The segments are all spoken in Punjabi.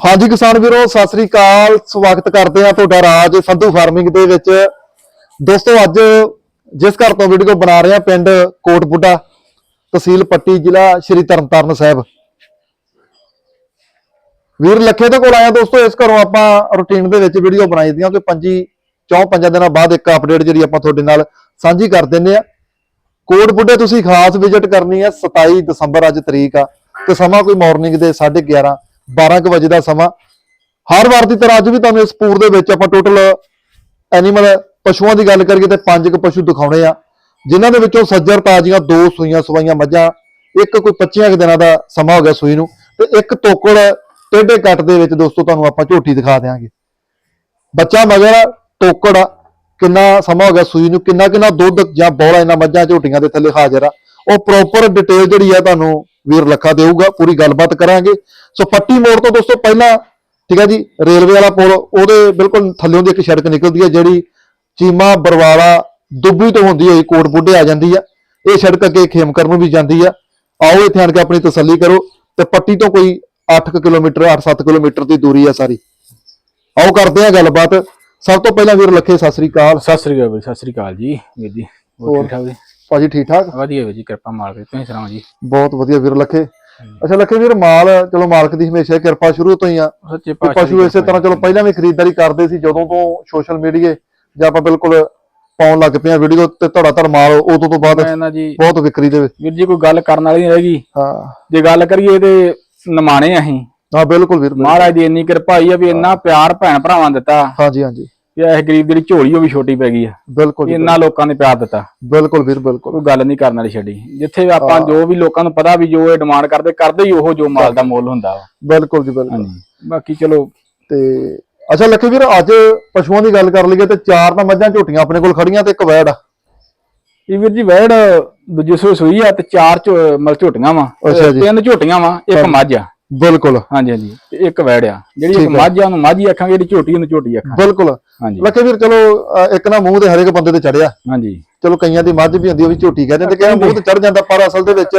ਹਾਂਜੀ ਕਿਸਾਨ ਵੀਰੋ, ਸਤਿ ਸ੍ਰੀ ਅਕਾਲ। ਸਵਾਗਤ ਕਰਦੇ ਆ ਤੁਹਾਡਾ ਰਾਜ ਸੰਧੂ ਫਾਰਮਿੰਗ ਦੇ ਵਿੱਚ। ਦੋਸਤੋ, ਅੱਜ ਜਿਸ ਘਰ ਤੋਂ ਵੀਡੀਓ ਬਣਾ ਰਹੇ ਆ ਪਿੰਡ ਕੋਟ ਬੁੱਢਾ ਤਹਿਸੀਲ ਪੱਟੀ, ਜ਼ਿਲ੍ਹਾ ਸ਼੍ਰੀ ਤਰਨਤਾਰਨ ਸਾਹਿਬ। ਵੀਰ, ਲੱਖੇ ਦੇ ਕੋਲ ਆਇਆ ਦੋਸਤੋ, ਇਸ ਘਰੋਂ ਆਪਾਂ ਰੁਟੀਨ ਦੇ ਵਿੱਚ ਵੀਡੀਓ ਬਣਾਈ ਦੀਆਂ ਕਿ ਪੰਜੀ ਚੌਂ ਪੰਜਾਂ ਦਿਨਾਂ ਬਾਅਦ ਇੱਕ ਅਪਡੇਟ ਜਿਹੜੀ ਆਪਾਂ ਤੁਹਾਡੇ ਨਾਲ ਸਾਂਝੀ ਕਰ ਦਿੰਨੇ ਆ ਕੋਟ ਬੁੱਢੇ ਤੁਸੀਂ ਖਾਸ ਵਿਜ਼ਿਟ ਕਰਨੀ ਹੈ 27 ਦਸੰਬਰ, ਅੱਜ ਤਰੀਕ ਆ। ਤੇ ਸਮਾਂ ਕੋਈ ਮਾਰਨਿੰਗ ਦੇ 11:30 12 ਕੁ ਵਜੇ ਦਾ ਸਮਾਂ। ਹਰ ਵਾਰ ਦੀ ਤਰ੍ਹਾਂ ਅੱਜ ਵੀ ਤੁਹਾਨੂੰ ਇਸ ਪੂਰ ਦੇ ਵਿੱਚ ਆਪਾਂ ਟੋਟਲ ਐਨੀਮਲ ਪਸ਼ੂਆਂ ਦੀ ਗੱਲ ਕਰੀਏ ਤੇ ਪੰਜ ਕੁ ਪਸ਼ੂ ਦਿਖਾਉਣੇ ਆ ਜਿਨ੍ਹਾਂ ਦੇ ਵਿੱਚੋਂ ਸੱਜਰ ਤਾਜ਼ੀਆਂ ਦੋ ਸੂਈਆਂ ਸਵਾਈਆਂ ਮੱਝਾਂ ਇੱਕ ਕੋਈ 25 ਦਿਨਾਂ ਦਾ ਸਮਾਂ ਹੋ ਗਿਆ ਸੂਈ ਨੂੰ ਤੇ ਇੱਕ ਤੋਕੜ ਟੇਢੇ ਕੱਟ ਦੇ ਵਿੱਚ ਦੋਸਤੋ ਤੁਹਾਨੂੰ ਆਪਾਂ ਝੋਟੀ ਦਿਖਾ ਦਿਆਂਗੇ। ਬੱਚਾ ਮਗਰ ਤੋਕੜ ਆ, ਕਿੰਨਾ ਸਮਾਂ ਹੋ ਗਿਆ ਸੂਈ ਨੂੰ ਕਿੰਨਾ ਕਿੰਨਾ ਦੁੱਧ ਜਾਂ ਬੋਲਾ ਇਹਨਾਂ ਮੱਝਾਂ ਝੋਟੀਆਂ ਦੇ ਥੱਲੇ ਹਾਜ਼ਰ ਆ। ਉਹ ਪ੍ਰੋਪਰ ਡਿਟੇਲ ਜਿਹੜੀ ਆ ਤੁਹਾਨੂੰ ਵੀਰ ਲੱਖਾ ਦੇਊਗਾ ਪੂਰੀ ਗੱਲਬਾਤ ਕਰਾਂਗੇ। ਸੋ ਪੱਟੀ ਮੋੜ ਤੋਂ ਦੋਸਤੋ ਪਹਿਲਾਂ ਠੀਕ ਹੈ ਜੀ ਰੇਲਵੇ ਵਾਲਾ ਪੁਲ ਉਹਦੇ ਬਿਲਕੁਲ ਥੱਲੇੋਂ ਦੀ ਇੱਕ ਸੜਕ ਨਿਕਲਦੀ ਹੈ ਜਿਹੜੀ ਚੀਮਾ ਬਰਵਾਲਾ ਦੁੱਬੀ ਤੋਂ ਹੁੰਦੀ ਹੋਈ ਕੋਟ ਬੁੱਢੇ ਆ ਜਾਂਦੀ ਆ। ਇਹ ਸੜਕ ਅੱਗੇ ਖੇਮਕਰ ਨੂੰ ਵੀ ਜਾਂਦੀ ਆ। ਆਓ ਇੱਥੇ ਆਣ ਕੇ ਆਪਣੀ ਤਸੱਲੀ ਕਰੋ ਤੇ ਪੱਟੀ ਤੋਂ ਕੋਈ 8 ਕਿਲੋਮੀਟਰ 8-7 ਕਿਲੋਮੀਟਰ ਦੀ ਦੂਰੀ ਆ ਸਾਰੀ। ਆਓ ਕਰਦੇ ਆ ਗੱਲਬਾਤ। ਸਭ ਤੋਂ ਪਹਿਲਾਂ ਵੀਰ ਲੱਖੇ ਸਤਿ ਸ੍ਰੀ ਅਕਾਲ। ਸਤਿ ਸ੍ਰੀ ਅਕਾਲ ਸਤਿ ਸ੍ਰੀ ਅਕਾਲ ਜੀ ਵੀਰ ਜੀ। ਹੋਰ? ਠੀਕ ਠਾਕ ਜੀ? ਭਾਜੀ ਠੀਕ ਠਾਕ? ਵਧੀਆ ਵੀਰ ਜੀ ਕਿਰਪਾ ਮਾਲਕ ਦੀ ਤੁਸੀਂ ਸੁਣਾਓ ਜੀ? ਬਹੁਤ ਵਧੀਆ ਵੀਰ ਲੱਖੇ। ਅੱਛਾ ਲੱਖੇ ਵੀਰ ਮਾਲ ਚਲੋ ਮਾਲਕ ਦੀ ਹਮੇਸ਼ਾ ਕਿਰਪਾ ਸ਼ੁਰੂ ਤੋਂ ਹੀ ਆ। ਸੱਚੇ ਪਾਤਸ਼ਾਹ ਪਸ਼ੂ ਇਸੇ ਤਰ੍ਹਾਂ ਚਲੋ ਪਹਿਲਾਂ ਵੀ ਖਰੀਦਦਾਰੀ ਕਰਦੇ ਸੀ ਜਦੋਂ ਤੋਂ ਸੋਸ਼ਲ ਮੀਡੀਆ ਜਾਂ ਆਪਾਂ ਬਿਲਕੁਲ ਪਾਉਣ ਲੱਗ ਪਏ ਆ ਵੀਡੀਓ ਤੇ ਧੜਾ ਧੜ ਮਾਲ ਉਦੋਂ ਤੋਂ ਬਾਅਦ ਮੈਂ ਨਾ ਜੀ ਬਹੁਤ ਵਿਕਰੀ ਦੇ ਵਿੱਚ। ਵੀਰ ਜੀ ਕੋਈ ਗੱਲ ਕਰਨ ਵਾਲੀ ਨਹੀਂ ਰਹੇਗੀ ਹਾਂ। ਜੇ ਗੱਲ ਕਰੀਏ ਤੇ ਨਿਮਾਣੇ ਅਸੀਂ। ਹਾਂ ਬਿਲਕੁਲ ਵੀਰ। ਮਹਾਰਾਜ ਦੀ ਇੰਨੀ ਕਿਰਪਾ ਹੋਈ ਆ ਵੀ ਇੰਨਾ ਪਿਆਰ ਭੈਣ ਭਰਾਵਾਂ ਦਿੱਤਾ। ਹਾਂਜੀ ਹਾਂਜੀ। ਵੀ ਇਹ ਗਰੀਬ ਦੀ ਝੋਲੀ ਉਹ ਵੀ ਛੋਟੀ ਪੈ ਗਈ ਆ। ਬਿਲਕੁਲ ਜੀ, ਇੰਨਾ ਲੋਕਾਂ ਨੇ ਪਿਆਰ ਦਿੱਤਾ। ਬਿਲਕੁਲ ਵੀਰ ਬਿਲਕੁਲ। ਕੋਈ ਗੱਲ ਨਹੀਂ ਕਰਨ ਵਾਲੀ ਛੱਡੀ। ਜਿੱਥੇ ਆਪਾਂ ਜੋ ਵੀ ਲੋਕਾਂ ਨੂੰ ਪਤਾ ਵੀ ਜੋ ਇਹ ਡਿਮਾਂਡ ਕਰਦੇ ਕਰਦੇ ਹੀ ਉਹ ਜੋ ਮਾਲ ਦਾ ਮੁੱਲ ਹੁੰਦਾ ਵਾ। ਬਿਲਕੁਲ ਜੀ ਬਿਲਕੁਲ। ਹਾਂਜੀ। ਬਾਕੀ ਚਲੋ। ਤੇ ਅੱਛਾ ਲੱਖੇ ਵੀਰ ਅੱਜ ਪਸ਼ੂਆਂ ਦੀ ਗੱਲ ਕਰ ਲਈਏ ਤੇ ਚਾਰ ਤਾਂ ਮੱਝਾਂ ਝੋਟੀਆਂ ਆਪਣੇ ਕੋਲ ਖੜੀਆਂ ਤੇ ਇੱਕ ਵੈੜ ਆ। ਇਹ ਵੀਰ ਜੀ ਵੈੜ ਦੂਜੀ ਸੂਈ ਸੂਈ ਆ ਤੇ ਚਾਰ ਝੋ- ਮਤਲਬ ਝੋਟੀਆਂ ਵਾ। ਅੱਛਾ ਜੀ। ਤਿੰਨ ਝੋਟੀਆਂ ਵਾ ਇੱਕ ਮੱਝ ਆ। ਬਿਲਕੁਲ। ਹਾਂਜੀ ਹਾਂਜੀ। ਤੇ ਇੱਕ ਵੈੜ ਆ। ਜਿਹੜੀ ਇੱਕ। ਮੱਝ ਆ। ਉਹਨੂੰ ਮੱਝ ਆਖਾਂਗੇ ਜਿਹੜੀ ਝੋਟੀ ਉਹਨੂੰ ਝੋਟੀ ਆਖਾਂਗੇ ਬਿਲਕੁਲ। ਹਾਂਜੀ। ਲੱਖੇ ਵੀਰ ਚਲੋ ਇੱਕ ਨਾ ਮੂੰਹ ਦੇ ਹਰੇਕ ਬੰਦੇ ਤੇ ਚੜਿਆ। ਹਾਂਜੀ। ਚਲੋ ਕਈਆਂ ਦੀ ਮੱਝ ਵੀ ਹੁੰਦੀ ਉਹ ਵੀ ਝੋਟੀ ਕਹਿੰਦੇ ਤੇ ਕਹਿੰਦੇ ਮੂੰਹ ਤੇ ਚੜ ਜਾਂਦਾ ਪਰ ਅਸਲ ਦੇ ਵਿੱਚ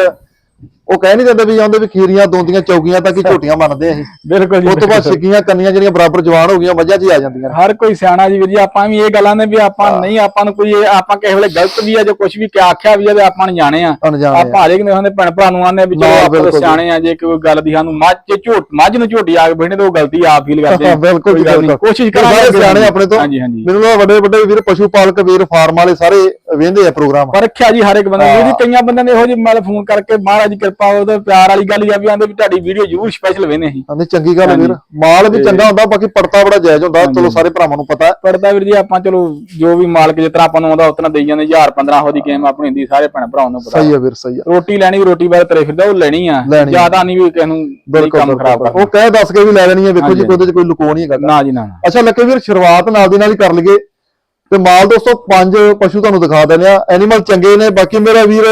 ਉਹ ਕਹਿ ਨਹੀਂ ਦਿੰਦੇ ਵੀ ਆਉਂਦੇ ਵੀ ਖੀਰੀਆਂ ਦੋਂਦੀਆਂ ਚੌਗੀਆਂ ਤੱਕ ਹੀ ਝੋਟੀਆਂ ਮੰਨਦੇ ਅਸੀਂ ਬਿਲਕੁਲ ਜੀ ਉਸ ਤੋਂ ਬਾਅਦ। ਸਿੱਕੀਆਂ ਕੰਨੀਆਂ ਜਿਹੜੀਆਂ ਬਰਾਬਰ ਜਵਾਨ ਹੋ ਗਈਆਂ ਮੱਝਾਂ 'ਚ ਹੀ ਆ ਜਾਂਦੀਆਂ ਨੇ। ਹਰ ਕੋਈ ਸਿਆਣਾ ਜੀ ਵੀਰ ਜੀ ਆਪਾਂ ਵੀ ਇਹ ਗੱਲਾਂ ਨੇ ਵੀ ਆਪਾਂ ਨਹੀਂ ਆਪਾਂ ਨੂੰ ਕੋਈ ਇਹ- ਆਪਾਂ ਕਿਸੇ ਵੇਲੇ ਗਲਤ ਵੀ ਆ ਜੋ ਕੁਝ ਵੀ ਕਿ ਆਖਿਆ ਵੀ ਆ ਤੇ ਆਪਾਂ ਨੂੰ ਜਾਣੇ ਆ। ਅਣਜਾਣੇ ਆਪਾਂ ਹਰੇਕ ਨੇ ਉਹਦੇ ਭੈਣ ਭਰਾ ਨੂੰ ਆਨੇ ਵੀ ਚਲੋ ਨਾ, ਆਪਾਂ ਤਾਂ ਬਿਲਕੁਲ। ਸਿਆਣੇ ਆ ਜੇ ਕੋਈ ਗੱਲ ਦੀ ਸਾਨੂੰ ਮੱਝ ਚ ਝੋਟ ਮੱਝ ਨੂੰ ਝੋਟੀ ਆ ਕੇ ਬੈਠੇ ਤੇ ਉਹ ਗਲਤੀ ਆਪ ਫੀਲ ਕਰਦੇ ਆ ਬਿਲਕੁਲ ਕੋਈ ਜੀ, ਗੱਲ ਨਹੀਂ, ਬਿਲਕੁਲ। ਕੋਸ਼ਿਸ਼ ਸਾਰੇ ਕਰਾਂਗੇ ਸਿਆਣੇ ਆਪਣੇ ਤੋਂ। ਹਾਂਜੀ ਹਾਂਜੀ। ਮੈਨੂੰ ਲੱਗਦਾ ਵੱਡੇ ਵੱਡੇ ਵੀਰ ਪਸ਼ੂ ਪਾਲਕ ਵੀਰ ਫਾਰਮ ਵਾਲੇ ਸਾਰੇ ਵੇਂਦੇ ਆ ਪ੍ਰੋਗਰਾਮ। ਪਰ ਰੱਖਿਆ ਜੀ ਹਰ ਇੱਕ ਬੰਦਾ ਵੀਰ ਜੀ ਕਈਆਂ ਬੰਦਿਆਂ ਨੇ ਇਹੋ ਜਿਹੀ ਮਤਲਬ ਫੋਨ ਕਰਕੇ ਮਹਾਰਾਜ ਦੀ ਕਿਰਪਾ ਉਹਦੇ ਪਿਆਰ ਵਾਲੀ ਗੱਲ ਹੀ ਆ ਵੀ ਆਂਦੇ ਵੀ ਤੁਹਾਡੀ ਵੀਡੀਓ ਜ਼ਰੂਰ ਸਪੈਸ਼ਲ ਵੇਨੇ ਅਸੀਂ। ਹਾਂਜੀ ਚੰਗੀ ਗੱਲ ਵੀਰ। ਮਾਲ ਵੀ ਚੰਗਾ ਹੁੰਦਾ ਬਾਕੀ ਪੜਤਾ ਬੜਾ ਜਾਇਜ਼ ਹੁੰਦਾ ਚਲੋ ਸਾਰੇ ਭਰਾਵਾਂ ਨੂੰ ਪਤਾ। ਪੜਦਾ ਵੀਰ ਜੀ ਆਪਾਂ ਚਲੋ ਜੋ ਵੀ ਮਾਲਕ ਜਿਸ ਤਰ੍ਹਾਂ ਆਪਾਂ ਨੂੰ ਆਉਂਦਾ ਉਤਨਾ ਦੇਈ ਜਾਂਦੇ। 1000 15 ਹੋ ਦੀ ਗੇਮ ਆਪਣੀ ਹੁੰਦੀ ਸਾਰੇ ਭੈਣ ਭਰਾਵਾਂ ਨੂੰ ਪਤਾ। ਸਹੀ ਹੈ ਵੀਰ ਸਹੀ ਹੈ ਰੋਟੀ ਲੈਣੀ ਵੀ ਰੋਟੀ ਬਾਰੇ ਤਰੇ ਫਿਰਦਾ ਉਹ ਲੈਣੀ ਆ। ਆ। ਜ਼ਿਆਦਾ ਨਹੀਂ ਵੀ ਕਿਸੇ ਨੂੰ ਕੰਮ ਖਰਾਬ ਕਰਨਾ। ਉਹ ਕਹਿ ਦੱਸ ਕੇ ਵੀ ਲੈ ਲੈਣੀ ਹੈ ਵੇਖੋ ਜੀ ਕੋਈ ਉਹਦੇ 'ਚ ਕੋਈ ਲੁਕੋ ਨਹੀਂ ਹੈਗਾ। ਨਾ ਜੀ ਨਾ ਨਾ। ਅੱਛਾ ਲੱਕੇ ਵੀਰ ਸ਼ੁਰੂਆਤ ਨਾਲ ਦੀ ਨਾਲ ਹੀ ਕਰ ਲਈਏ। ਤੇ ਮਾਲ ਦੋਸਤੋ ਪੰਜ ਪਸ਼ੂ ਤੁਹਾਨੂੰ ਦਿਖਾ ਦਿੰਦੇ ਆ ਐਨੀਮਲ ਚੰਗੇ ਨੇ ਬਾਕੀ ਮੇਰਾ ਵੀਰ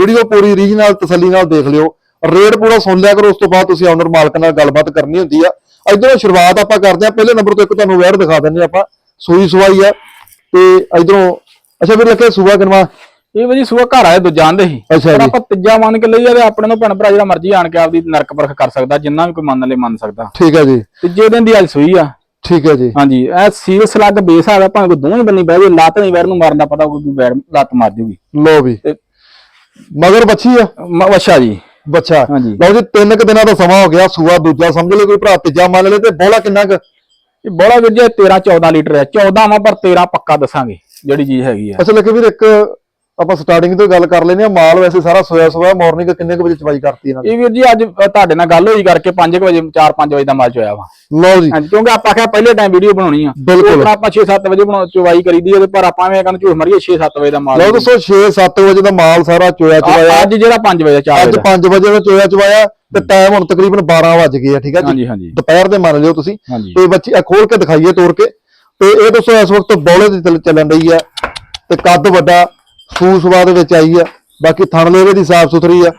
ਵੀਡੀਓ ਪੂਰੀ ਰੀਜਨਲ ਤਸੱਲੀ ਨਾਲ ਦੇਖ ਲਿਓ। ਰੇਟ ਪੂਰਾ ਸੁਣ ਲਿਆ ਕਰੋ ਉਸ ਤੋਂ ਬਾਅਦ ਤੁਸੀਂ ਓਨਰ ਮਾਲਕ ਨਾਲ ਗੱਲਬਾਤ ਕਰਨੀ ਹੁੰਦੀ ਆ। ਇਧਰੋਂ ਸ਼ੁਰੂਆਤ ਆਪਾਂ ਕਰਦੇ ਆ ਪਹਿਲੇ ਨੰਬਰ ਤੋਂ ਇੱਕ ਤੁਹਾਨੂੰ ਵੈਰ ਦਿਖਾ ਦਿੰਦੇ ਆਪਾਂ। ਸੂਈ ਸਵਾਈ ਆ। ਤੇ ਇਧਰੋਂ ਅੱਛਾ ਵੀਰ ਲੱਕੇ ਸੂਆ ਕਿਨਵਾ? ਇਹ ਵਜੀ ਸੁਆ ਘਰ ਆਏ ਦੂਜਾ ਸੀ। ਅੱਛਾ ਪਰ ਆਪਾਂ ਤੀਜਾ ਮੰਨ ਕੇ ਲਈਏ ਤੇ ਆਪਣੇ ਨੂੰ ਭੈਣ ਭਰਾ ਜਿਹੜਾ ਮਰਜ਼ੀ ਆਣ ਕੇ ਆਪਦੀ ਨਰਕ ਪਰਖ ਕਰ ਸਕਦਾ ਜਿੰਨਾ ਵੀ ਕੋਈ ਮੰਨ ਲੈ ਮੰਨ ਸਕਦਾ। ਠੀਕ ਹੈ ਜੀ। ਤੀਜੇ ਦਿਨ ਦੀ ਅੱਜ ਸੂਈ ਆ। ਠੀਕ ਹੈ ਜੀ। ਹਾਂਜੀ ਇਹ ਸੀਰੀਅਸ ਲੱਗ ਬੇਸ ਆ ਭਾਵੇਂ ਕੋਈ ਦੋਵੇਂ ਬੰਨੀ ਬਹਿ ਜੇ ਲੱਤ ਨਹੀਂ ਵੈਰ ਨੂੰ ਮਾਰਨ ਦਾ ਪਤਾ ਕੋਈ ਵੈਰ ਲੱਤ ਮਾਰ ਜੂਗੀ। ਲੋ ਵੀ। ਤੇ- ਮਗਰ ਬੱਚੀ ਆ? ਮ- ਅੱਛਾ ਜੀ। ਬੱਚਾ। ਹਾਂਜੀ। ਲਓ ਜੀ ਤਿੰਨ ਕੁ ਦਿਨਾਂ ਦਾ ਸਮਾਂ ਹੋ ਗਿਆ ਸੂਆ ਦੂਜਾ ਸਮਝ ਲਓ ਕੋਈ ਭਰਾ ਤੀਜਾ ਮੰਨ ਲੈ ਤੇ ਬੋਲਾ ਕਿੰਨਾ ਕੁ? ਇਹ ਬੋਲਾ ਵੀਰ ਜੀ 13 14 ਲੀਟਰ ਹੈ। 14 ਵਾ ਪਰ 13 ਪੱਕਾ ਦੱਸਾਂਗੇ ਜਿਹੜੀ ਚੀਜ਼ ਹੈਗੀ ਆ। ਅੱਛਾ ਲੱਗੇ ਵੀਰ ਇੱਕ ਆਪਾਂ ਸਟਾਰਟਿੰਗ ਤੋਂ ਗੱਲ ਕਰ ਲੈਨੇ ਆ ਮਾਲ ਵੈਸੇ ਸਾਰਾ ਸੋਇਆ ਸੋਇਆ ਮਾਰਨਿੰਗ ਕਿੰਨੇ ਕੁ ਵਜੇ ਚਵਾਈ ਕਰਤੀ ਇਹਨਾਂ ਨੇ? ਇਹ ਵੀਰ ਜੀ ਅੱਜ ਤੁਹਾਡੇ ਨਾਲ ਗੱਲ ਹੋਈ ਕਰਕੇ 5 ਵਜੇ 4-5 ਵਜੇ ਦਾ ਮਾਲ ਚੋਇਆ ਵਾ। ਲਓ ਜੀ। ਕਿਉਂਕਿ ਆਪਾਂ ਕਿਹਾ ਪਹਿਲੇ ਟਾਈਮ ਵੀਡੀਓ ਬਣਾਉਣੀ ਆ। ਬਿਲਕੁਲ। ਆਪਾਂ 6-7 ਵਜੇ ਬਣਾ ਚਵਾਈ ਕਰੀਦੀ ਤੇ ਪਰ ਆਪਾਂ ਐਵੇਂ ਕਹਿੰਦੇ ਝੂਠ ਮਾਰੀਏ 6-7 ਵਜੇ ਦਾ ਮਾਲ ਲਓ ਦੱਸੋ 6-7 ਵਜੇ ਦਾ ਮਾਲ ਸਾਰਾ ਚੋਇਆ ਚਵਾਇਆ? ਆ- ਅੱਜ ਜਿਹੜਾ 5 ਵਜੇ 4 ਅੱਜ ਵਜੇ ਦਾ। 5 ਵਜੇ ਦਾ ਚੋਇਆ ਚਵਾਇਆ ਤੇ ਟਾਈਮ ਹੁਣ ਤਕਰੀਬਨ 12 ਵੱਜ ਗਏ ਆ ਠੀਕ ਆ ਜੀ? ਦੁਪਹਿਰ ਦੇ ਮੰਨ ਲਿਓ ਤੁਸੀਂ। ਤੇ ਬੱਚੀ ਖੋਲ ਕੇ ਦਿਖਾਈਏ ਤੋੜ ਕੇ। ਤੇ ਇਹ ਦੱਸੋ ਇਸ ਵਕਤ ਬੌਲੇ ਦੀ ਚੱਲ- ਚੱਲਣ ਰਹੀ ਆ। ਤੇ ਕੱਦ ਵੱਡਾ ਸੂ ਸਵਾ ਦੇ ਵਿੱਚ ਆਈ ਆ, ਬਾਕੀ ਥਣ ਲੇਵੇ ਦੀ ਸਾਫ਼ ਸੁਥਰੀ ਆ।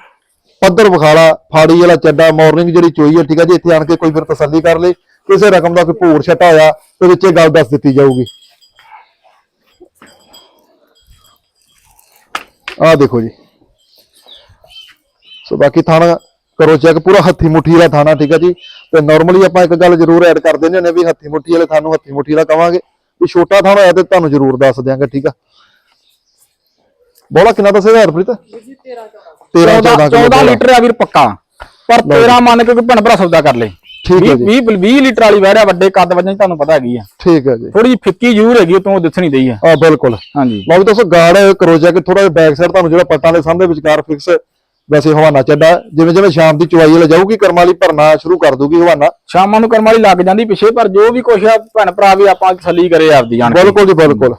ਪੱਧਰ ਵਿਖਾਲਾ, ਫਾੜੀ ਵਾਲਾ ਚੱਡਾ ਮਾਰਨਿੰਗ ਜਿਹੜੀ ਚੋਈ ਆ, ਠੀਕ ਆ ਜੀ, ਇੱਥੇ ਆਣ ਕੇ ਕੋਈ ਫਿਰ ਤਸੱਲੀ ਕਰ ਲੇ। ਕਿਸੇ ਰਕਮ ਦਾ ਕੋਈ ਭੂਰ ਛਟਾ ਹੋਇਆ ਤੇ ਵਿੱਚ ਇਹ ਗੱਲ ਦੱਸ ਦਿੱਤੀ ਜਾਊਗੀ। ਆਹ ਦੇਖੋ ਜੀ। ਸੋ ਬਾਕੀ ਥਾਣਾ ਕਰੋ ਚੈੱਕ ਪੂਰਾ ਹੱਥੀ ਮੁੱਠੀ ਵਾਲਾ ਥਾਣਾ, ਠੀਕ ਹੈ ਜੀ। ਤੇ ਨਾਰਮਲੀ ਆਪਾਂ ਇੱਕ ਗੱਲ ਜ਼ਰੂਰ ਐਡ ਕਰ ਦਿੰਦੇ ਹੁੰਦੇ ਆ ਵੀ ਹੱਥੀ ਮੁੱਠੀ ਵਾਲੇ ਥਾਨੂੰ ਹੱਥੀ ਮੁੱਠੀ ਵਾਲਾ ਕਵਾਂਗੇ। ਵੀ ਛੋਟਾ ਥਾਣਾ ਹੈ ਤੇ ਤੁਹਾਨੂੰ ਜ਼ਰੂਰ ਦੱਸ ਦਿਆਂਗੇ, ਠੀਕ ਆ। ਬੋਲਾ ਕਿੰਨਾ ਦੱਸੇਗਾ ਹਰਪ੍ਰੀਤ 13 14 14 ਲੀਟਰ ਆ ਵੀਰ ਪੱਕਾ। ਪਰ 13 ਮੰਨ ਕੇ ਕੋਈ ਭਣ ਭਰਾ ਸੌਦਾ ਕਰ ਲੇ। ਠੀਕ ਹੈ 20 20 20 ਲੀਟਰ ਵਾਲੀ ਵਹਿੜਿਆ ਵੱਡੇ ਕੱਦ ਵਜਨ ਤੁਹਾਨੂੰ ਪਤਾ ਹੈਗੀ ਆ। ਠੀਕ ਹੈ ਜੀ। ਥੋੜੀ ਜਿਹੀ ਫਿੱਕੀ ਜ਼ਰੂਰ ਹੈਗੀ ਉਹ ਤੋਂ ਦਿਸਣੀ ਦਈ ਆ। ਆ ਬਿਲਕੁਲ। ਹਾਂਜੀ। ਲਓ ਵੀ ਦੋਸਤੋ ਗਾਰਡ ਕਰੋ ਚੈੱਕ ਥੋੜਾ ਜਿਹਾ ਬੈਕ ਸਾਈਡ ਤੁਹਾਨੂੰ ਜਿਹੜਾ ਪੱਟਾਂ ਦੇ ਸਾਹਮਣੇ ਵਿਚਕਾਰ ਫਿਕਸ ਵੈਸੇ ਹਵਾਨਾ ਚੱਡਾ। ਜਿਵੇਂ ਜਿਵੇਂ ਸ਼ਾਮ ਦੀ ਚੁਆਈ ਵਾਲੇ ਜਾਊਗੀ ਕਰਮਾਂ ਵਾਲੀ ਭਰਨਾ ਸ਼ੁਰੂ ਕਰ ਦੂਗੀ ਹਵਾਨਾ। ਸ਼ਾਮਾਂ ਨੂੰ ਕਰਮ ਵਾਲੀ ਲੱਗ ਜਾਂਦੀ ਪਿੱਛੇ ਪਰ ਜੋ ਵੀ ਕੁਛ ਆ ਭੈਣ ਭਰਾ ਵੀ ਆਪਾਂ ਤਸੱਲੀ ਕਰੇ ਆਪਦੀ ਜਾਣ। ਬਿਲਕੁਲ ਜੀ ਬਿਲਕੁਲ।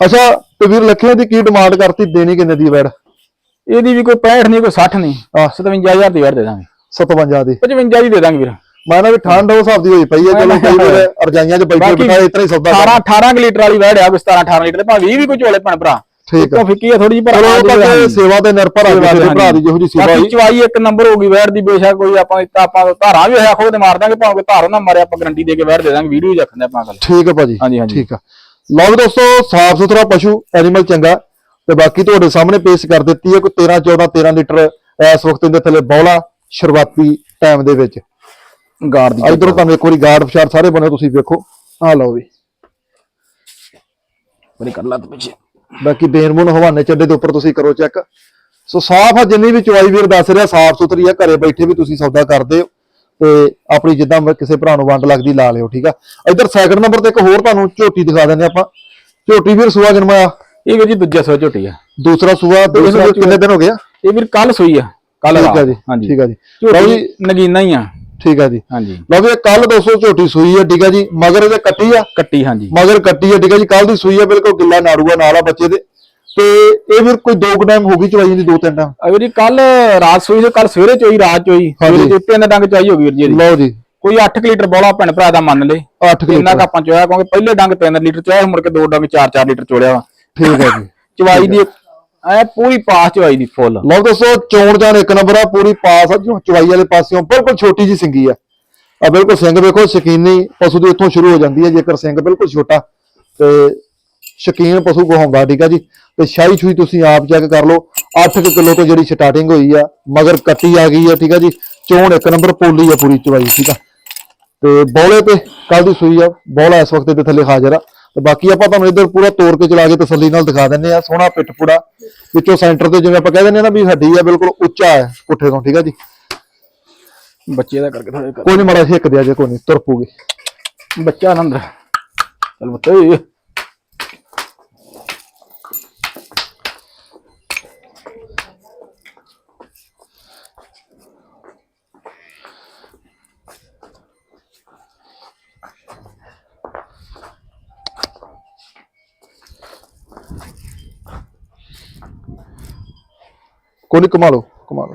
ਅੱਛਾ ਤੇ ਵੀਰ ਲੱਖਿਆਂ ਦੀ ਕੀ ਡਿਮਾਂਡ ਕਰਤੀ? ਦੇਣੀ ਕਿੰਨੇ ਦੀ ਵੈੜ ਇਹਦੀ ਵੀ ਕੋਈ 65 ਨਹੀਂ ਕੋਈ 60 ਨਹੀਂ। ਆਹ। 57000 ਦੀ ਵੜ ਦੇ ਦਾਂਗੇ। 57 ਦੀ। 55 ਦੀ ਦੇ ਦਾਂਗੇ ਵੀਰ। ਮੈਂ ਨਾ ਵੀ ਠੰਡ ਉਹ ਹਿਸਾਬ ਦੀ ਹੋਈ ਪਈ ਹੈ ਚਲੋ ਕਈ ਵਾਰ ਰਜਾਈਆਂ 'ਚ ਬੈਠੇ ਬਿਠਾਏ ਇਤਨਾ ਹੀ ਸੌਦਾ 18 18 ਕੁ ਲੀਟਰ ਵਾਲੀ ਵੜ ਆ ਕੋਈ 17 18 ਲੀਟਰ ਭਾਵੇਂ 20 ਵੀ ਕੋਈ ਝੋਲੇ ਭੈਣ ਭਰਾ। ਠੀਕ ਆ। ਤਾਂ ਫਿੱਕੀ ਆ ਥੋੜੀ ਜਿਹੀ ਹਾਂਜੀ। ਸੇਵਾ ਤੇ ਨਿਰਭਰ ਆ ਦੇ ਭਰਾ ਦੀ ਜਿਹੋ ਜੀ ਸੇਵਾ ਹੋਈ। ਚਵਾਈ ਇੱਕ ਨੰਬਰ ਹੋ ਗਈ ਵੈਰ ਦੀ ਬੇਸ਼ੱਕ ਕੋਈ ਆਪਾਂ ਇੱਥੇ ਆਪਾਂ ਧਾਰਾਂ ਵੀ ਹੋਇਆ ਖੋ ਤੇ ਮਾਰ ਦਾਂਗੇ ਭਾਵੇਂ ਧਾਰੋਂ ਨਾ ਮਾਰੇ ਆਪਾਂ ਗਰੰਟੀ ਦੇ ਕੇ ਵੈਰ ਦੇ ਦਾਂਗੇ ਵੀਡੀਓ ਹੀ ਰੱਖਦੇ ਆਪਾਂ ਗੱਲ ਠੀਕ ਹੈ ਭਾਜੀ। ਹਾਂਜੀ, ਹਾਂਜੀ। ਠੀਕ ਆ। ਲਓ ਵੀ ਦੋਸਤੋ ਸਾਫ਼ ਸੁਥਰਾ ਪਸ਼ੂ ਐਨੀਮਲ ਚੰਗਾ। ਤੇ ਬਾਕੀ ਤੁਹਾਡੇ ਸਾਹਮਣੇ ਪੇਸ਼ ਕਰ ਦਿੱਤੀ ਹੈ ਕੋਈ 13 14 13 ਲੀਟਰ ਇਸ ਵਕਤ ਇਹਦੇ ਥੱਲੇ ਬੌਲਾ ਸ਼ੁਰੂਆਤੀ ਟਾਈਮ ਦੇ ਵਿੱਚ। ਗਾਰ ਦੀ ਇਧਰੋਂ ਤੁਹਾਨੂੰ ਇੱਕ ਵਾਰੀ ਗਾਰਡ ਫਸ਼ਾਰ ਸਾਰੇ ਬਣੇ ਤੁਸੀਂ ਵੇਖੋ। ਆਹ ਲਓ ਵੀ। ਬੜੀ ਕਰ ਲਾ ਤੇ ਪਿੱਛੇ। ਬਾਕੀ ਬੇਨਮੁਨ ਹਵਾਨੇ ਚੱਡੇ ਦੇ ਉੱਪਰ ਤੁਸੀਂ ਕਰੋ ਚੈੱਕ। ਸੋ ਸਾਫ਼ ਆ ਜਿੰਨੀ ਵੀ ਚੁਆਈ ਵੀਰ ਦੱਸ ਰਿਹਾ ਸਾਫ਼ ਸੁਥਰੀ ਆ ਘਰੇ ਬੈਠੇ ਵੀ ਤੁਸੀਂ ਸੌਦਾ ਕਰਦੇ ਹੋ। ਤੇ ਆਪਣੀ ਜਿੱਦਾਂ ਵੀ ਕਿਸੇ ਭਰਾ ਨੂੰ ਵੰਡ ਲੱਗਦੀ ਲਾ ਲਿਓ ਠੀਕ ਆ? ਇਧਰ ਸੈਕਿੰਡ ਨੰਬਰ ਤੇ ਇੱਕ ਹੋਰ ਤੁਹਾਨੂੰ ਝੋਟੀ ਦਿਖਾ ਦਿੰਦੇ ਆਪਾਂ। ਝੋਟੀ ਵੀਰ ਸੂਆ ਜਨਮਾਇਆ? ਇਹ ਵੀਰ ਜੀ ਦੂਜਾ ਸੋ ਝੋਟੀ ਆ। ਦੂਸਰਾ ਸੂਆ ਤੇ ਦੂਸਰਾ ਇਹਨੂੰ ਸੂਆ। ਕਿੰਨੇ ਦਿਨ ਹੋ ਗਿਆ ਇਹ ਵੀਰ ਕੱਲ ਸੋਈ ਆ ਕੱਲ ਠੀਕ ਆ ਜੀ ਠੀਕ ਆ ਜੀ। ਝੋਟੀ ਜੀ। ਨਗੀਨਾ ਹੀ ਆ। ਠੀਕ ਆ ਜੀ। ਹਾਂਜੀ। ਲਓ ਵੀ ਕੱਲ 200 ਝੋਟੀ ਸੂਈ ਆ ਠੀਕ ਆ ਜੀ। ਮਗਰ ਇਹਦੇ ਕੱਟੀ ਆ? ਕੱਟੀ ਹਾਂਜੀ। ਮਗਰ ਕੱਟੀ ਆ ਠੀਕ ਆ ਜੀ। ਕੱਲ ਦੀ ਸੂਈ ਆ ਬਿਲਕੁਲ ਗਿੱਲਾ ਨਾੜੂਆ ਨਾਲ ਆ ਬੱਚੇ ਦੇ। ਤੇ ਇਹ ਵੀਰ ਕੋਈ ਦੋ ਟਾਈਮ ਹੋ ਗਈ ਚਵਾਈ ਦੀ ਦੋ ਤਿੰਨ ਟਾਈਮ ਵੀਰ ਜੀ ਕੱਲ ਰਾਤ ਸੋਈ ਤੇ ਕੱਲ ਸਵੇਰੇ ਚੋਈ ਰਾਤ ਚੋਈ। ਸਵੇਰੇ ਚੋਈ ਤਿੰਨ ਡੰਗ ਚਾਈ ਹੋ ਗਈ ਵੀਰ ਜੀ। ਲਓ ਜੀ। ਕੋਈ 8 ਲੀਟਰ ਬੋਲਾ ਭੈਣ ਭਰਾ ਦਾ ਮੰਨ ਲੇ। 8 ਇੰਨਾ ਕਿਲੋ ਕੁ ਆਪਾਂ ਚੋਇਆ ਕਿਉਂਕਿ ਪਹਿਲੇ ਡੰਗ 3 ਲੀਟਰ ਚੋਇਆ ਮੁੜ ਕੇ ਦੋ ਡੰਗ 4-4 ਲੀਟਰ ਚੋੜਿਆ ਵਾ। ਠੀਕ ਆ ਜੀ। ਚਵਾਈ ਦੀ ਐ ਪੂਰੀ ਪਾਸ ਚਵਾਈ ਦੀ ਫੁੱਲ। ਲਓ ਦੋਸਤੋ ਚੋਣ ਜਾਨ ਇੱਕ ਨੰਬਰ ਆ ਪੂਰੀ ਪਾਸ ਆ ਜੋ ਚਵਾਈ ਵਾਲੇ ਪਾਸਿਓਂ ਬਿਲਕੁਲ ਛੋਟੀ ਜੀ ਸਿੰਗੀ ਆ। ਆ ਬਿਲਕੁਲ ਸਿੰਘ ਵੇਖੋ ਸ਼ਕੀਨੀ ਪਸ਼ੂ ਦੀ ਇੱਥੋਂ ਸ਼ੁਰੂ ਹੋ ਜਾਂਦੀ ਹੈ ਜੇਕਰ ਸਿੰਘ ਬਿਲਕੁਲ ਛੋਟਾ। ਤੇ ਸ਼ਕੀਨ ਪਸ਼ੂ ਕਹਾਉਂਦਾ ਠੀਕ ਆ ਜੀ? ਤੇ ਸ਼ਾਹੀ ਛੂਈ ਤੁਸੀਂ ਆਪ ਚੈੱਕ ਕਰ ਲਓ। 8 ਕਿਲੋ ਤੋਂ ਜਿਹੜੀ ਸਟਾਰਟਿੰਗ ਹੋਈ ਆ ਮਗਰ ਕੱਟੀ ਆ ਗਈ ਆ ਠੀਕ ਆ ਜੀ? ਚੋਣ ਇੱਕ ਨੰਬਰ ਪੋਲੀ ਆ ਪੂਰੀ ਚਵਾਈ ਠੀਕ ਆ? ਤੇ ਬੌਲੇ ਤੇ ਕੱਲ ਦੀ ਸੂਈ ਆ ਬੌਲਾ ਇਸ ਵਕਤ ਦੇ ਥੱਲੇ ਹਾਜ਼ਰ ਆ। ਤੇ ਬਾਕੀ ਆਪਾਂ ਤੁਹਾਨੂੰ ਇੱਧਰ ਪੂਰਾ ਤੋੜ ਕੇ ਚਲਾ ਕੇ ਤਸੱਲੀ ਨਾਲ ਦਿਖਾ ਦਿੰਨੇ ਆ ਸੋਹਣਾ ਪਿੱਠ ਪੂੜਾ ਵਿੱਚੋਂ ਸੈਂਟਰ ਤੇ ਜਿਵੇਂ ਆਪਾਂ ਕਹਿ ਦਿੰਨੇ ਆ ਨਾ ਵੀ ਹੱਡੀ ਆ ਬਿਲਕੁਲ ਉੱਚਾ ਹੈ ਪੁੱਠੇ ਤੋਂ ਠੀਕ ਆ ਜੀ? ਬੱਚੇ ਦਾ ਕਰਕੇ ਥੋੜੇ ਕੋਈ ਨਹੀਂ ਮਾੜਾ ਹਿੱਕ ਦਿਆ ਜੇ ਕੋਈ ਨਹੀਂ ਤੁਰ ਪੂਗੀ ਬੱਚਾ ਨਾ ਅੰਦਰ ਚਲ ਬੱਤੇ ਕੋਈ ਨਹੀਂ ਕਮਾ ਲਓ ਕਮਾ ਲਓ।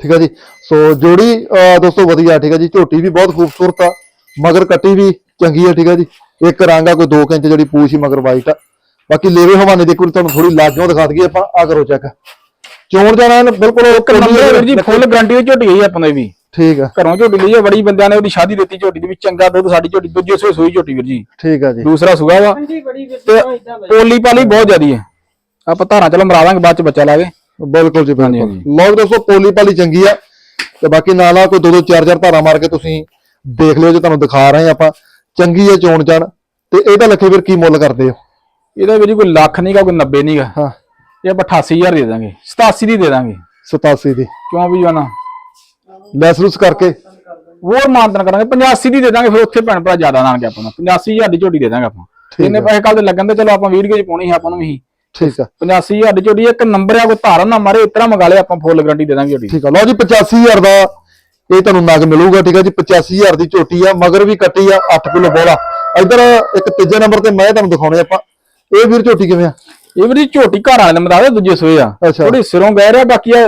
ਠੀਕ ਹੈ ਜੀ। ਸੋ ਜੋੜੀ, ਅਹ, ਦੋਸਤੋ ਵਧੀਆ, ਠੀਕ ਹੈ ਜੀ। ਝੋਟੀ ਵੀ ਬਹੁਤ ਖੂਬਸੂਰਤ ਆ, ਮਗਰ ਕੱਟੀ ਵੀ ਚੰਗੀ ਆ, ਠੀਕ ਹੈ ਜੀ। ਇੱਕ ਰੰਗ ਆ, ਕੋਈ 2 ਇੰਚ ਜਿਹੜੀ ਪੂਛ ਹੀ ਮਗਰ ਵਾਈਟ ਆ। ਬਾਕੀ ਲੇਵੇ ਹਵਾਨੇ ਦੇ ਕੋਈ ਤੁਹਾਨੂੰ ਥੋੜੀ ਲਾਜੋਂ ਦਿਖਾ ਦਈਏ ਆਪਾਂ ਆ ਕਰੋ ਚੈੱਕ ਚੋਣ ਜਾਣਾ ਬਿਲਕੁਲ ਇੱਕ ਨੰਬਰ ਵੀਰ ਜੀ ਫੁੱਲ ਗਾਰੰਟੀ ਦੀ ਝੋਟੀ ਗਈ ਆਪਾਂ ਨੇ ਵੀ। ਠੀਕ ਆ। ਘਰੋਂ ਝੋਟੀ ਲਈ ਆ ਬੜੀ ਬੰਦਿਆਂ ਨੇ ਉਹਦੀ ਸ਼ਾਦੀ ਦਿੱਤੀ ਝੋਟੀ ਦੀ ਵੀ ਚੰਗਾ ਦੁੱਧ ਸਾਡੀ ਝੋਟੀ ਦੂਜੇ ਸੋਈ ਸੋਈ ਝੋਟੀ ਵੀਰ ਜੀ। ਠੀਕ ਆ ਜੀ। ਦੂਸਰਾ ਸੁਗਾ ਵਾ। ਹਾਂਜੀ ਬੜੀ ਤੇ ਪੋਲੀ ਪਾਲੀ ਬਹੁਤ ਜ਼ਿਆਦੀ ਹੈ ਆਪਾਂ ਧਾਰਾਂ ਚਲੋ ਮਰਾ ਦਾਂਗੇ ਬਾਅਦ ਚ ਬੱਚਾ ਲਾਵੇ। ਬਿਲਕੁਲ ਜੀ ਬਿਲਕੁਲ। ਲੋਕ ਦੋਸਤੋ ਪੋਲੀ ਪਾਲੀ ਚੰਗੀ ਆ। ਤੇ ਬਾਕੀ ਨਾਲ ਨਾਲ ਕੋਈ ਦੋ ਦੋ ਚਾਰ ਚਾਰ ਧਾਰਾ ਮਾਰ ਕੇ ਤੁਸੀਂ ਦੇਖ ਲਿਓ ਜੇ ਤੁਹਾਨੂੰ ਦਿਖਾ ਰਹੇ ਆ ਆਪਾਂ। ਚੰਗੀ ਆ ਚੋਣ ਜਾਣ ਤੇ ਇਹਦਾ ਲੱਖੇ ਵੀਰ ਕੀ ਮੁੱਲ ਕਰਦੇ ਹੋ? ਇਹਦਾ ਵੀਰ ਜੀ ਕੋਈ ਲੱਖ ਨਹੀਂਗਾ ਕੋਈ 90 ਨਹੀਂਗਾ ਹਾਂ। ਇਹ ਆਪਾਂ 88000 ਦੇ ਦਾਂਗੇ 87 ਦੀ ਦੇ ਦਾਂਗੇ। 87 ਦੀ। ਕਿਉਂ ਵੀ ਜਾਨਾ ਲੈਸ ਲੂਸ ਕਰਕੇ। ਹੋਰ ਮਾਨਤਨ ਕਰਾਂਗੇ 85 ਦੀ ਦੇ ਦਾਂਗੇ ਫਿਰ ਉੱਥੇ ਭੈਣ ਭਰਾ ਜ਼ਿਆਦਾ ਦਾਂਗੇ ਆਪਾਂ ਨੂੰ। 85000 ਦੀ ਝੋਟੀ ਦੇ ਦਾਂਗੇ ਆਪਾਂ। ਇੰਨੇ। ਪੈਸੇ ਕੱਲ ਦੇ ਲੱਗਣ ਤੇ ਚਲੋ ਆਪਾਂ ਵੀਡੀਓ 'ਚ ਪਾਉਣੀ ਸੀ ਆਪਾਂ ਨੂੰ ਵੀ। ਠੀਕ ਆ। 85000 ਦੀ ਝੋਟੀ ਇੱਕ ਨੰਬਰ ਆ ਕੋਈ ਧਾਰਨ ਨਾ ਮਾਰੇ ਇਤਨਾ ਮੰਗਾ ਲਿਆ ਆਪਾਂ ਫੁੱਲ ਗਾਰੰਟੀ ਦੇ ਦਾਂਗੇ ਝੋਟੀ। ਠੀਕ ਆ। ਲਓ ਜੀ 85000 ਦਾ ਇਹ ਤੁਹਾਨੂੰ ਨਗ ਮਿਲੂਗਾ ਠੀਕ ਆ ਜੀ। 85000 ਦੀ ਝੋਟੀ ਆ ਮਗਰ ਵੀ ਕੱਟੀ ਆ 8 ਕਿਲੋ ਬੋਲਾ। ਇੱਧਰ ਇੱਕ ਤੀਜੇ ਨੰਬਰ ਤੇ ਮੈਂ ਤੁਹਾਨੂੰ ਦਿਖਾਉਣੇ ਆਪਾਂ। ਇਹ ਵੀਰ ਝੋਟੀ ਕਿਵੇਂ ਆ? ਇਹ ਵੀਰ ਜੀ ਝੋਟੀ ਘਰ ਵਾਲੇ ਨੇ ਮਦਾਵੇ ਦੂਜੇ ਸੋਏ ਆ। ਅੱਛਾ। ਥੋੜੀ ਸਿਰੋਂ ਗਹਿ ਰਿਹਾ ਬਾਕੀ ਆ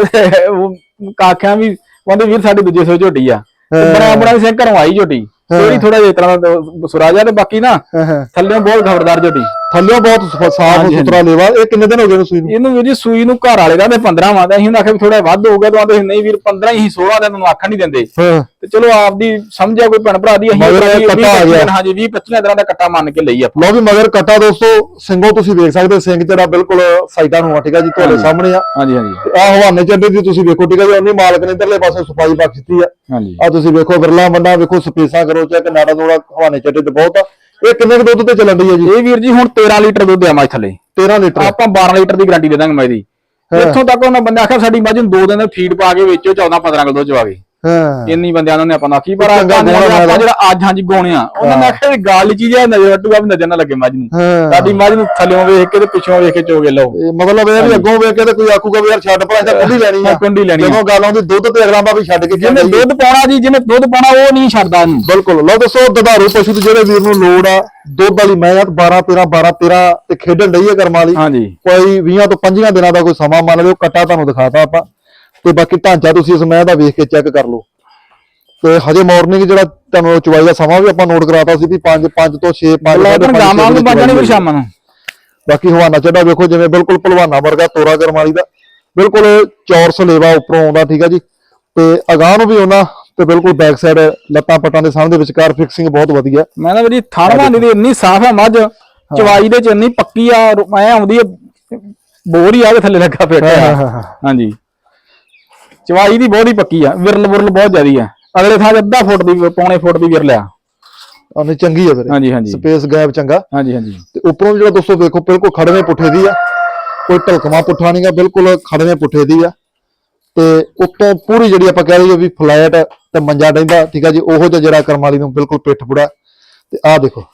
ਉਹ ਕਾਖਿਆਂ ਵੀ ਕਹਿੰਦੇ ਵੀਰ ਸਾਡੀ ਦੂਜੇ ਸੋਏ ਝੋਟੀ ਆ। ਤੇ ਬਣਾ ਬਣਾ ਸਿੰਘ ਘਰੋਂ ਆਈ ਝੋਟੀ। ਥੋੜੀ ਥੋੜਾ ਜਿਹਾ ਇਸ ਤਰ੍ਹਾਂ ਦਾ ਸੁਰਾਜਾ ਤੇ ਬਾਕੀ ਨਾ ਹਾਂ ਹਾਂ। ਥੱਲੇ ਬਹੁਤ ਖਬਰਦਾਰ ਝੋਟੀ। ਥੱਲਿਓ ਬਹੁਤ ਸਫ- ਸਾਫ਼ ਹਾਂਜੀ, ਸੁਥਰਾ ਲੇਵਾ ਇਹ ਕਿੰਨੇ ਦਿਨ ਹੋ ਗਏ ਨੇ ਸੂਈ ਨੂੰ? ਇਹਨੂੰ ਵੀਰ ਜੀ ਸੂਈ ਨੂੰ ਘਰ ਵਾਲੇ ਦਾ ਤੇ 15 ਵਾਂ ਦਾ ਅਸੀਂ ਆਖਿਆ ਵੀ ਥੋੜਾ ਵੱਧ ਹੋ ਗਿਆ ਤਾਂ ਆਂਦੇ ਨਹੀਂ ਵੀਰ 15 ਹੀ 16 ਦਿਨ ਨੂੰ ਆਖਣ ਨਹੀਂ ਦਿੰਦੇ। ਹਾਂ। ਤੇ ਚਲੋ ਆਪਦੀ ਸਮਝਿਆ ਕੋਈ ਭੈਣ ਭਰਾ ਦੀ ਅਸੀਂ ਮਗਰ ਇਹ ਵੀਹ- ਕੱਟਾ ਆ ਗਿਆ। ਹਾਂਜੀ 20 25 ਦਿਨਾਂ ਦਾ ਕੱਟਾ ਮੰਨ ਕੇ ਲਈ ਆਪਾਂ ਲਓ ਵੀ ਮਗਰ ਕਟਾ ਦੋਸਤੋ ਸਿੰਘੋ ਤੁਸੀਂ ਵੇਖ ਸਕਦੇ ਹੋ, ਸਿੰਘ ਜਿਹੜਾ ਬਿਲਕੁਲ ਸਾਈਡਾਂ ਨੂੰ ਆ ਠੀਕ ਆ ਜੀ ਤੁਹਾਡੇ ਹਾਂਜੀ। ਸਾਹਮਣੇ ਆ। ਹਾਂਜੀ ਹਾਂਜੀ। ਆ ਹਵਾਨੇ ਚੱਡੇ ਦੀ ਤੁਸੀਂ ਵੇਖੋ ਠੀਕ ਆ ਜੀ ਉਹਨੇ ਮਾਲਕ ਨੇ ਇਧਰਲੇ ਪਾਸੇ ਸਫ਼ਾਈ ਬਖਸ਼ਤੀ ਆ। ਹਾਂਜੀ। ਆ ਤੁਸੀਂ ਵੇਖੋ ਵਿਰਲਾ ਬੰਦਾ ਵੇਖੋ ਸਪੇਸਾਂ ਕਰੋ ਚਾਹੇ ਕਿ ਨਾੜਾ ਦੋੜਾ ਹਵਾਨੇ ਚੱਡੇ ਤੇ ਬਹੁਤ ਆ। ਇਹ ਕਿੰਨੇ ਕੁ ਦੁੱਧ ਤੇ ਚੱਲਣ ਦੀ ਹੈ ਜੀ? ਇਹ ਵੀਰ ਜੀ ਹੁਣ 13 ਲੀਟਰ ਦੁੱਧ ਆ ਮੱਝ ਥੱਲੇ 13 ਲੀਟਰ? ਆਪਾਂ 12 ਲੀਟਰ ਦੀ ਗਾਰੰਟੀ ਦੇ ਦਾਂਗੇ ਮੱਝ ਦੀ ਇੱਥੋਂ ਤੱਕ ਉਹਨਾਂ ਬੰਦੇ ਆਖਿਆ ਸਾਡੀ ਮੱਝ ਨੂੰ ਦੋ ਦਿਨ ਫੀਡ ਪਾ ਕੇ ਵੇਚੋ 14 15 ਕਿਲੋ ਚਵਾ ਕੇ ਹਾਂ। ਇੰਨੀ ਬੰਦਿਆਂ ਨੂੰ ਨੇ ਆਪਾਂ ਆਖੀ ਪਰ ਆਪਾਂ ਜਿਹੜਾ ਅੱਜ ਹਾਂਜੀ ਗੋਣਿਆ ਉਹਨਾਂ ਨੇ ਆਖਿਆ ਗਾਲ ਚੀਜ਼ ਹੈ ਨਜ਼ਰ ਹਟੂਗਾ ਵੀ ਨਜ਼ਰ ਨਾ ਲੱਗੇ ਮੱਝ ਨੂੰ। ਸਾਡੀ ਮੱਝ ਨੂੰ ਥੱਲਿਓਂ ਵੇਖ ਕੇ ਤੇ ਪਿੱਛੋਂ ਵੇਖ ਕੇ ਚੋਗੇ ਲਓ। ਮਤਲਬ ਇਹ ਵੀ ਅੱਗੋਂ ਵੇਖ ਕੇ ਤੇ ਕੋਈ ਆਖੂਗਾ ਵੀ ਯਾਰ ਛੱਡ ਭਰਾ ਇਹਦਾ ਕੁੰਡੀ ਲੈਣੀ ਆ। ਕੁੰਡੀ ਲੈਣੀ। ਜਦੋਂ ਗੱਲ ਆਉਂਦੀ ਦੁੱਧ ਤੇ ਅਗਲਾ ਵੀ ਛੱਡ ਕੇ ਜਿਹਨੇ ਦੁੱਧ ਪਾਉਣਾ ਜੀ ਜਿਹਨੇ ਦੁੱਧ ਪਾਉਣਾ ਉਹ ਨਹੀਂ ਛੱਡਦਾ ਇਹਨੂੰ ਬਿਲਕੁਲ। ਲਓ ਦੱਸੋ ਦੁਧਾਰੂ ਪਸ਼ੂ ਤੇ ਜਿਹੜੇ ਵੀਰ ਨੂੰ ਲੋੜ ਆ ਦੁੱਧ ਵਾਲੀ ਮੈਂ 12 13 12 13 ਤੇ ਖੇਡਣ ਡਈ ਹੈ ਕਰਮ ਵਾਲੀ। ਹਾਂਜੀ। ਕੋਈ 20 ਤੋਂ 25 ਦਿਨਾਂ ਦਾ ਕੋਈ ਸਮਾਂ ਮੰਨ ਲਿਓ ਕੱਟਾ ਤੁਹਾਨੂੰ ਦਿਖਾਤਾ ਆਪਾਂ। ਤੇ ਬਾਕੀ ਢਾਂਚਾ ਤੁਸੀਂ ਇਸ ਮੈਂ ਦਾ ਵੇਖ ਕੇ ਚੈੱਕ ਕਰ ਲਓ। ਤੇ ਹਜੇ ਮਾਰਨਿੰਗ ਜਿਹੜਾ ਤੁਹਾਨੂੰ ਚੁਵਾਈ ਦਾ ਸਮਾਂ ਵੀ ਆਪਾਂ ਨੋਟ ਕਰਾਤਾ ਸੀ ਵੀ 5 5 ਤੋਂ 6 5 ਲੱਗਣ ਗਾਵਾਂ ਨੂੰ ਸ਼ਾਮਾਂ ਨੂੰ। ਬਾਕੀ ਹਵਾਨਾ ਚੱਡਾ ਵੇਖੋ ਜਿਵੇਂ ਬਿਲਕੁਲ ਭਲਵਾਨਾ ਵਰਗਾ ਤੋਰਾ ਕਰਮ ਵਾਲੀ ਦਾ। ਬਿਲਕੁਲ ਚੌਰਸ ਲੇਵਾ ਉੱਪਰੋਂ ਆਉਂਦਾ ਠੀਕ ਹੈ ਜੀ। ਤੇ ਅਗਾਹ ਨੂੰ ਵੀ ਉਹਨਾਂ ਤੇ ਬਿਲਕੁਲ ਬੈਕ ਸਾਈਡ ਲੱਤਾਂ ਪੱਟਾਂ ਦੇ ਸਾਹਮਣੇ ਵਿਚਕਾਰ ਫਿਕਸਿੰਗ ਬਹੁਤ ਵਧੀਆ। ਮੈਂ ਨਾ ਵੀਰ ਥਾਣਵਾਂ ਦੀ ਇੰਨੀ ਸਾਫ਼ ਹੈ ਮੱਝ। ਚਵਾਈ ਦੇ ਚ ਇੰਨੀ ਪੱਕੀ ਆ ਐ ਆਉਂਦੀ ਹੈ ਬੋਰ ਹੀ ਆ ਕੇ ਥੱਲੇ ਲੱਗਾ ਬੈਠਾ ਹਾਂਜੀ। ਚਵਾਈ ਦੀ ਬਹੁਤ ਪੱਕੀ ਆ ਵਿਰਲ ਵਿਰਲ ਬਹੁਤ ਜ਼ਿਆਦੀ ਆ। ਅਗਲੇ ਥਾਂ ਅੱਧਾ ਫੁੱਟ ਦੀ ਪੌਣੇ ਫੁੱਟ ਦੀ ਵਿਰਲ ਆ। ਉਹਨੇ ਚੰਗੀ ਹੈ ਵੀਰੇ ਹਾਂਜੀ ਹਾਂਜੀ। ਸਪੇਸ ਗੈਪ ਚੰਗਾ। ਹਾਂਜੀ ਹਾਂਜੀ। ਤੇ ਉੱਪਰੋਂ ਜਿਹੜਾ ਦੋਸਤੋ ਵੇਖੋ ਬਿਲਕੁਲ ਖੜਵੇਂ ਪੁੱਠੇ ਦੀ ਆ। ਕੋਈ ਢਲਕਵਾ ਪੁੱਠਾ ਨਹੀਂਗਾ ਬਿਲਕੁਲ ਖੜਵੇਂ ਪੁੱਠੇ ਦੀ ਆ। ਤੇ ਉੱਤੋਂ ਪੂਰੀ ਜਿਹੜੀ ਆਪਾਂ ਕਹਿ ਲਈਏ ਵੀ ਫਲੈਟ ਤੇ ਮੰਜਾ ਡੈਂਦਾ ਠੀਕ ਆ ਜੀ ਉਹੋ ਜਿਹਾ ਜਿਹੜਾ ਕਰਮ ਵਾਲੀ ਨੂੰ ਬਿਲਕੁਲ ਪਿੱਠ ਪੁੜਾ। ਤੇ ਆਹ ਦੇਖੋ।